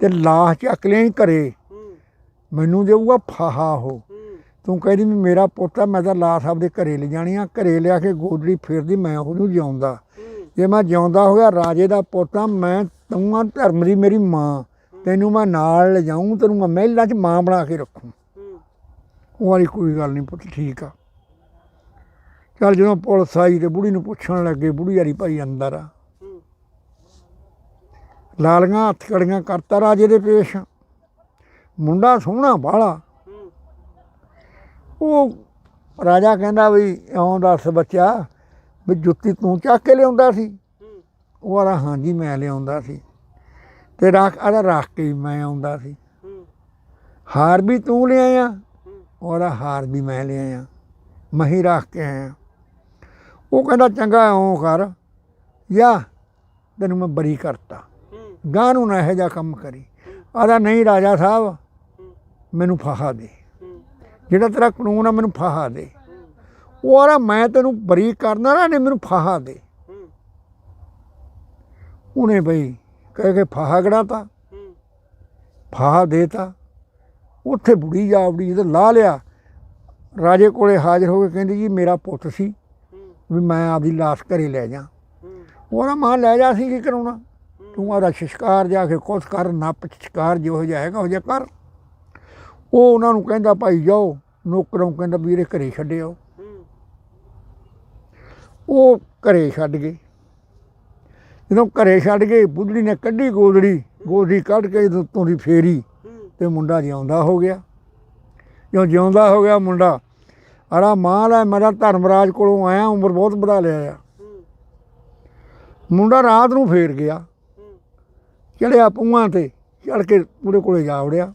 ਤੇ ਲਾਸ਼ ਚੱਕ ਲਿਆ ਹੀ ਘਰੇ। ਹੂੰ ਮੈਨੂੰ ਦੇਊਗਾ ਫਾਹਾ ਉਹ। ਤੂੰ ਕਹਿੰਦੀ ਵੀ ਮੇਰਾ ਪੁੱਤ ਆ, ਮੈਂ ਤਾਂ ਲਾਸ਼ ਆਪਦੇ ਘਰੇ ਲੈ ਜਾਣੀ ਆ। ਘਰੇ ਲਿਆ ਕੇ ਗੋਦੜੀ ਫੇਰਦੀ, ਮੈਂ ਉਹਨੂੰ ਜਿਉਂਦਾ। ਜੇ ਮੈਂ ਜਿਉਂਦਾ ਹੋਇਆ ਰਾਜੇ ਦਾ ਪੁੱਤ ਆ, ਮੈਂ ਤੂੰ ਆ ਧਰਮ ਦੀ ਮੇਰੀ ਮਾਂ। ਤੈਨੂੰ ਮੈਂ ਨਾਲ ਲਿਜਾਊਂ ਤੈਨੂੰ ਮੈਂ ਮਹਿਲਾਂ 'ਚ ਮਾਂ ਬਣਾ ਕੇ ਰੱਖੂੰ। ਉਹ ਵਾਲੀ ਕੋਈ ਗੱਲ ਨਹੀਂ ਪੁੱਤ, ਠੀਕ ਆ। ਚੱਲ ਜਦੋਂ ਪੁਲਿਸ ਆਈ ਤੇ ਬੁੜੀ ਨੂੰ ਪੁੱਛਣ ਲੱਗੇ, ਬੁੜੀ ਯਾਰੀ ਭਾਈ ਅੰਦਰ ਆ। ਲਾਲੀਆਂ ਹੱਥ ਕੜੀਆਂ ਕਰਤਾ ਰਾਜੇ ਦੇ ਪੇਸ਼। ਮੁੰਡਾ ਸੋਹਣਾ ਬਾਹਲਾ। ਉਹ ਰਾਜਾ ਕਹਿੰਦਾ ਵੀ ਇਉਂ ਦੱਸ ਬੱਚਾ ਵੀ ਜੁੱਤੀ ਤੂੰ ਚੱਕ ਕੇ ਲਿਆਉਂਦਾ ਸੀ। ਉਹ ਆਰਾ ਹਾਂਜੀ, ਮੈਂ ਲਿਆਉਂਦਾ ਸੀ। ਤੇ ਰੱਖ ਆਦਾ ਰੱਖ ਕੇ ਮੈਂ ਆਉਂਦਾ ਸੀ। ਹਾਰ ਵੀ ਤੂੰ ਲਿਆਇਆ ਹੂੰ ਉਹਦਾ ਹਾਰ ਵੀ ਮੈਂ ਲਿਆਇਆ। ਮਹੀ ਰੱਖ ਕੇ ਆਇਆ। ਉਹ ਕਹਿੰਦਾ, ਚੰਗਾ, ਇਉਂ ਕਰ। ਯਾ, ਤੈਨੂੰ ਮੈਂ ਬਰੀ ਕਰਤਾ। ਗਾਂ ਨੂੰ ਨਾ ਇਹੋ ਜਿਹਾ ਕੰਮ ਕਰੀ। ਆਦਾ ਨਹੀਂ ਰਾਜਾ ਸਾਹਿਬ, ਮੈਨੂੰ ਫਾਹਾ ਦੇ। ਜਿਹੜਾ ਤੇਰਾ ਕਾਨੂੰਨ ਆ, ਮੈਨੂੰ ਫਾਹਾ ਦੇ। ਉਹ ਆਰਾ ਮੈਂ ਤੈਨੂੰ ਬਰੀਕ ਕਰਨਾ ਨਾ ਨਹੀਂ ਮੈਨੂੰ ਫਾਹਾ ਦੇ। ਉਹਨੇ ਬਈ ਕਹਿ ਕੇ ਫਾਹਾ ਗੜਾਤਾ ਹੂੰ ਫਾਹਾ ਦੇਤਾ। ਉੱਥੇ ਬੁੜੀ ਜਾਵੜੀ ਤੇ ਲਾ ਲਿਆ। ਰਾਜੇ ਕੋਲੇ ਹਾਜ਼ਰ ਹੋ ਕੇ ਕਹਿੰਦੀ, ਜੀ, ਮੇਰਾ ਪੁੱਤ ਸੀ। ਵੀ ਮੈਂ ਆਪਦੀ ਲਾਸ਼ ਘਰੇ ਲੈ ਜਾ। ਉਹਦਾ ਮਾਂ, ਲੈ ਜਾ ਸੀ ਕੀ ਕਰਾਉਣਾ? ਤੂੰ ਆਦਾ ਸ਼ਿਸ਼ਕਾਰ ਜਾ ਕੇ ਕੁਛ ਕਰ ਨੱਪ ਸ਼ਿਕਾਰ ਜਿਹਾ ਹੈਗਾ, ਉਹ ਜਿਹਾ ਕਰ। ਉਹ ਉਹਨਾਂ ਨੂੰ ਕਹਿੰਦਾ, ਭਾਈ ਜਾਓ, ਨੌਕਰਾਂ ਨੂੰ ਕਹਿੰਦਾ, ਵੀਰੇ ਘਰੇ ਛੱਡਿਓ। ਹੂੰ ਉਹ ਘਰੇ ਛੱਡ ਗਏ। ਜਦੋਂ ਘਰੇ ਛੱਡ ਗਏ, ਬੁੱਢੜੀ ਨੇ ਕੱਢੀ ਗੋਦੜੀ ਗੋਦੜੀ ਕੱਢ ਕੇ ਜਦੋਂ ਉੱਤੋਂ ਦੀ ਫੇਰੀ ਹੂੰ ਤੇ ਮੁੰਡਾ ਜਿਉਂਦਾ ਹੋ ਗਿਆ। ਜਦੋਂ ਜਿਉਂਦਾ ਹੋ ਗਿਆ, ਮੁੰਡਾ, ਅਰਾ ਮਾਂ ਲੈ ਮੇਰਾ ਧਰਮਰਾਜ ਕੋਲੋਂ ਆਇਆ, ਉਮਰ ਬਹੁਤ ਵਧਾ ਲਿਆ ਆ। ਮੁੰਡਾ ਰਾਤ ਨੂੰ ਫੇਰ ਗਿਆ। ਚੜਿਆ ਪੂਆਂ ਤੇ ਚੜ ਕੇ ਉਹਦੇ ਕੋਲੇ ਜਾ ਵੜਿਆ।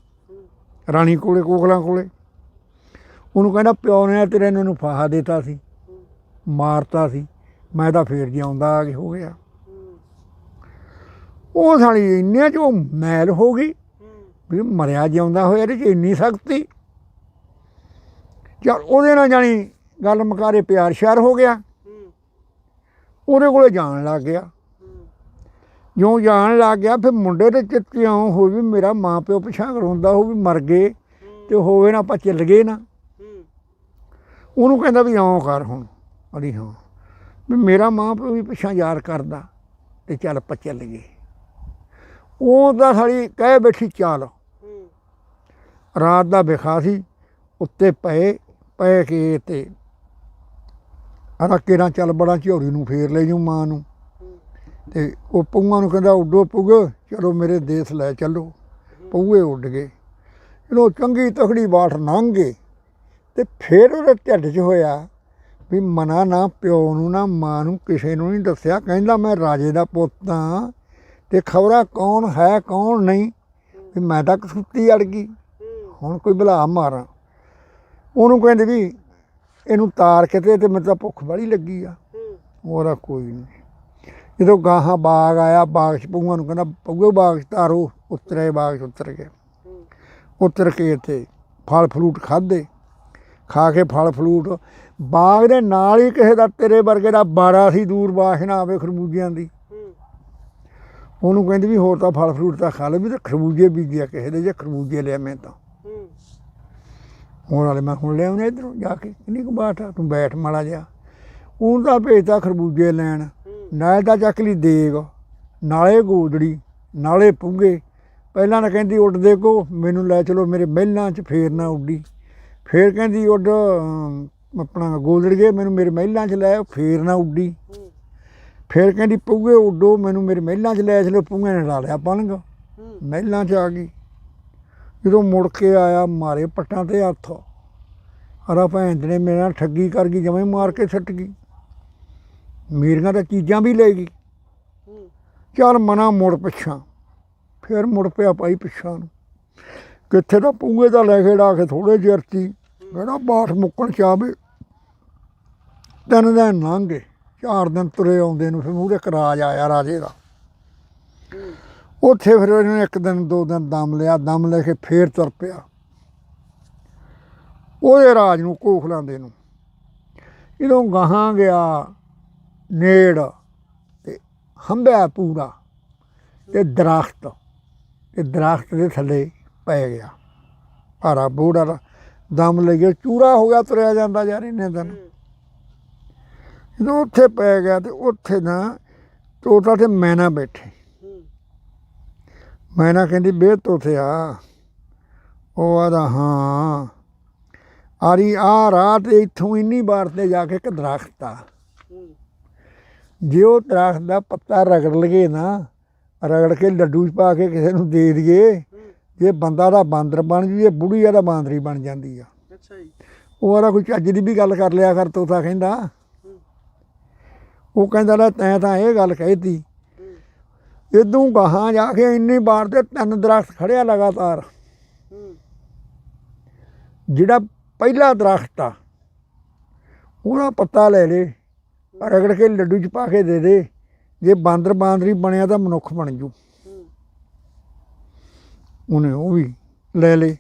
ਰਾਣੀ ਕੋਲੇ, ਕੋਕਲਾਂ ਕੋਲੇ। ਉਹਨੂੰ ਕਹਿੰਦਾ, ਪਿਓ ਨੇ ਤੇਰੇ ਨੂੰ ਫਾਹਾ ਦਿੱਤਾ ਸੀ, ਮਾਰਤਾ ਸੀ। ਮੈਂ ਤਾਂ ਫੇਰ ਜਿਉਂਦਾ ਆ ਕੇ ਹੋ ਗਿਆ। ਉਹ ਸਾਲੀ ਇੰਨੇ ਚ ਉਹ ਮੈਲ ਹੋ ਗਈ ਵੀ ਮਰਿਆ ਜਿਉਂਦਾ ਹੋਇਆ ਇਹਦੇ ਚ ਇੰਨੀ ਸਖਤੀ। ਚਲ ਉਹਦੇ ਨਾਲ ਜਾਣੀ ਗੱਲ ਮਕਾਰੇ ਪਿਆਰ ਸ਼ਿਆਰ ਹੋ ਗਿਆ। ਉਹਦੇ ਕੋਲੇ ਜਾਣ ਲੱਗ ਗਿਆ। ਜਿਉਂ ਜਾਣ ਲੱਗ ਗਿਆ, ਫਿਰ ਮੁੰਡੇ ਦੇ ਚਿੱਤ ਕਿਉਂ ਹੋ ਵੀ ਮੇਰਾ ਮਾਂ ਪਿਓ ਪਿਛਾਂ ਕਰਾਉਂਦਾ ਉਹ ਵੀ ਮਰ ਗਏ ਤੇ ਹੋਵੇ ਨਾ ਆਪਾਂ ਚੱਲ ਗਏ ਨਾ। ਉਹਨੂੰ ਕਹਿੰਦਾ ਵੀ ਇਉਂ ਕਰ ਹੁਣ। ਅੜੀ ਹਾਂ। ਵੀ ਮੇਰਾ ਮਾਂ ਪਿਓ ਵੀ ਪਿਛਾਂ ਯਾਰ ਕਰਦਾ ਤੇ ਚੱਲ ਆਪਾਂ ਚੱਲ ਗਏ। ਉਹ ਤਾਂ ਸਾਲੀ ਕਹਿ ਬੈਠੀ ਚਾਲ। ਰਾਤ ਦਾ ਵਿਖਾ ਸੀ, ਉੱਤੇ ਪਏ ਪਏ ਕੇ ਤੇ। ਆਹ ਕੇਰਾਂ ਚੱਲ ਬੜਾ ਝੋਰੀ ਨੂੰ ਫੇਰ ਲੈ ਜੂ ਮਾਂ ਨੂੰ। ਤੇ ਉਹ ਪਊਆਂ ਨੂੰ ਕਹਿੰਦਾ ਉੱਡੋ ਪੁੱਗ ਚਲੋ ਮੇਰੇ ਦੇਸ ਲੈ ਚੱਲੋ। ਪਊਏ ਉੱਡ ਗਏ। ਜਦੋਂ ਚੰਗੀ ਤਕੜੀ ਬਾਠ ਲੰਘ ਗਏ ਤੇ ਫੇਰ ਉਹਦੇ ਢਿੱਡ 'ਚ ਹੋਇਆ ਵੀ ਮਨਾ ਨਾ ਪਿਓ ਨੂੰ ਨਾ ਮਾਂ ਨੂੰ ਕਿਸੇ ਨੂੰ ਨਹੀਂ ਦੱਸਿਆ। ਕਹਿੰਦਾ ਮੈਂ ਰਾਜੇ ਦਾ ਪੁੱਤ ਹਾਂ ਤੇ ਖਬਰਾ ਕੌਣ ਹੈ ਕੌਣ ਨਹੀਂ ਵੀ ਮੈਂ ਤਾਂ ਕਸੂਤੀ ਅੜ ਗਈ। ਹੁਣ ਕੋਈ ਭਲਾ ਮਾਰਾਂ। ਉਹਨੂੰ ਕਹਿੰਦੇ ਵੀ ਇਹਨੂੰ ਤਾਰ ਕੇ ਤੇ ਮੈਨੂੰ ਤਾਂ ਭੁੱਖ ਬੜੀ ਲੱਗੀ ਆ। ਉਹਦਾ ਕੋਈ ਨਹੀਂ। ਜਦੋਂ ਗਾਹਾਂ ਬਾਗ ਆਇਆ, ਬਾਗ ਚ ਪਊਆਂ ਨੂੰ ਕਹਿੰਦਾ, ਪਊਏ ਬਾਗ ਚ ਤਾਰੋ ਉਤਰੇ ਬਾਗ ਚ ਉਤਰ ਗਏ ਉਤਰ ਕੇ ਇੱਥੇ ਫਲ ਫਰੂਟ ਖਾਦੇ ਖਾ ਕੇ ਫਲ ਫਰੂਟ। ਬਾਗ ਦੇ ਨਾਲ ਹੀ ਕਿਸੇ ਦਾ ਤੇਰੇ ਵਰਗੇ ਦਾ ਬਾਰਾ ਸੀ ਦੂਰ ਬਾਸ਼ਨਾ ਆਵੇ ਖਰਬੂਜਿਆਂ ਦੀ। ਉਹਨੂੰ ਕਹਿੰਦੀ ਵੀ ਹੋਰ ਤਾਂ ਫਲ ਫਰੂਟ ਤਾਂ ਖਾ ਲੈ, ਵੀ ਤੇ ਖਰਬੂਜੇ ਬੀਜਿਆ ਕਿਸੇ ਦੇ, ਜੇ ਖਰਬੂਜੇ ਲਿਆ ਮੈਂ ਤਾਂ। ਹੁਣ ਵਾਲੇ ਮੈਂ ਹੁਣ ਲਿਆਉਣੇ ਇਧਰੋਂ ਜਾ ਕੇ, ਕਿੰਨੀ ਕੁ ਬਾਤ ਤੂੰ ਬੈਠ ਮਾੜਾ ਜਿਹਾ। ਉਹਨੂੰ ਤਾਂ ਭੇਜਤਾ ਖਰਬੂਜੇ ਲੈਣ। ਨਾਲੇ ਦਾ ਚੱਕ ਲਈ ਦੇਗ ਨਾਲੇ ਗੋਦੜੀ ਨਾਲੇ ਪੁੰਗੇ। ਪਹਿਲਾਂ ਤਾਂ ਕਹਿੰਦੀ ਉੱਡਦੇ ਕੋ ਮੈਨੂੰ ਲੈ ਚਲੋ ਮੇਰੇ ਮਹਿਲਾਂ 'ਚ ਫੇਰ ਨਾ ਉੱਡੀ। ਫੇਰ ਕਹਿੰਦੀ ਉੱਡ ਅਮ, ਆਪਣਾ ਗੋਦੜੀਏ ਮੈਨੂੰ ਮੇਰੇ ਮਹਿਲਾਂ 'ਚ ਲੈ ਆਓ, ਫੇਰ ਨਾ ਉੱਡੀ। ਹੂੰ ਫੇਰ ਕਹਿੰਦੀ ਪੁੰਗੇ ਉੱਡੋ ਮੈਨੂੰ ਮੇਰੇ ਮਹਿਲਾਂ 'ਚ ਲੈ ਚਲੋ ਪੁੰਗੇ ਨੇ ਲਾ ਲਿਆ ਪਲੰਗ ਮਹਿਲਾਂ 'ਚ ਆ ਗਈ। ਜਦੋਂ ਮੁੜ ਕੇ ਆਇਆ ਮਾਰੇ ਪੱਟਾਂ ਤੇ ਹੱਥ। ਅਰਾ ਭੈਣ ਨੇ ਮੇਰੇ ਨਾਲ ਠੱਗੀ ਕਰ ਗਈ ਜਮੇ ਮਾਰ ਕੇ ਛੱਟ ਗਈ। ਮੇਰੀਆਂ ਤਾਂ ਚੀਜ਼ਾਂ ਵੀ ਲੈ ਗਈ। ਚੱਲ ਮਨਾ ਮੁੜ ਪਿੱਛਾਂ। ਫਿਰ ਮੁੜ ਪਿਆ ਭਾਈ ਪਿੱਛਾਂ ਨੂੰ। ਕਿੱਥੇ ਤਾਂ ਪੂਏ ਦਾ ਲੈ ਕੇ ਡਾ ਕੇ ਥੋੜੇ ਚਿਰਤੀ ਮੇਰਾ ਬਾਠ ਮੁੱਕਣ ਚਾਵੇ ਤਿੰਨ ਦਿਨ ਲੰਘ। ਚਾਰ ਦਿਨ ਤੁਰੇ ਆਉਂਦੇ ਨੂੰ ਫਿਰ ਮੂਹਰੇ ਕਰਾਜ ਆਇਆ ਰਾਜੇ ਦਾ। ਉੱਥੇ ਫਿਰ ਉਹਨੇ ਇੱਕ ਦਿਨ ਦੋ ਦਿਨ ਦਮ ਲਿਆ। ਦਮ ਲੈ ਕੇ ਫੇਰ ਤੁਰ ਪਿਆ। ਉਹਦੇ ਰਾਜ ਨੂੰ ਕੋਖਲਾਂਦੇ ਨੂੰ। ਜਦੋਂ ਗਾਹਾਂ ਗਿਆ ਨੇੜ ਤੇ ਹੰਬਿਆ ਪੂਰਾ ਤੇ ਦਰਖਤ ਤੇ ਦਰਖਤ ਦੇ ਥੱਲੇ ਪੈ ਗਿਆ। ਭਾਰਾ ਬੋੜਾ ਦਮ ਲੈ ਗਿਆ ਚੂਰਾ ਹੋ ਗਿਆ ਤੁਰਿਆ ਜਾਂਦਾ ਯਾਰ ਇੰਨੇ ਦਿਨ। ਜਦੋਂ ਉੱਥੇ ਪੈ ਗਿਆ ਤੇ ਉੱਥੇ ਨਾ ਤੋਤਾ ਤੇ ਮੈਨਾ ਬੈਠੇ। ਮੈਨਾ ਕਹਿੰਦੀ ਬੇ ਤੋਤਿਆ ਉਹ ਆਦਾ ਹਾਂ ਆਰੀ ਆ ਰਾਤ ਇੱਥੋਂ ਇੰਨੀ ਵਾਰ ਤੇ ਜਾ ਕੇ ਇੱਕ ਦਰਖਤ ਆ। ਜੇ ਉਹ ਦਰਖਤ ਦਾ ਪੱਤਾ ਰਗੜ ਲਗੇ ਨਾ ਰਗੜ ਕੇ ਲੱਡੂ 'ਚ ਪਾ ਕੇ ਕਿਸੇ ਨੂੰ ਦੇ ਦਈਏ ਜੇ ਬੰਦਾ ਦਾ ਬਾਂਦਰ ਬਣ ਜੂ ਜੇ ਬੁੜੀ ਆ ਦਾ ਬਾਂਦਰੀ ਬਣ ਜਾਂਦੀ ਆ। ਅੱਛਾ ਜੀ। ਉਹ ਆਰਾ ਕੋਈ ਚੱਜ ਦੀ ਵੀ ਗੱਲ ਕਰ ਲਿਆ ਕਰ ਤੋਤਾ ਕਹਿੰਦਾ। ਉਹ ਕਹਿੰਦਾ ਲੈ ਤੈਂ ਤਾਂ ਇਹ ਗੱਲ ਕਹਿਤੀ। ਇਦੋਂ ਗਾਹਾਂ ਜਾ ਕੇ ਇੰਨੀ ਵਾਰ ਤੇ ਤਿੰਨ ਦਰਖਤ ਖੜਿਆ ਲਗਾਤਾਰ। ਜਿਹੜਾ ਪਹਿਲਾ ਦਰਖਤ ਆ ਉਹਦਾ ਪੱਤਾ ਲੈ ਲੈ। ਰਗੜ ਕੇ ਲੱਡੂ 'ਚ ਪਾ ਕੇ ਦੇ ਦੇ ਜੇ ਬਾਂਦਰ ਬਾਂਦਰੀ ਬਣਿਆ ਤਾਂ ਮਨੁੱਖ ਬਣ ਜੂ। ਉਹਨੇ ਉਹ ਵੀ ਲੈ ਲੇ।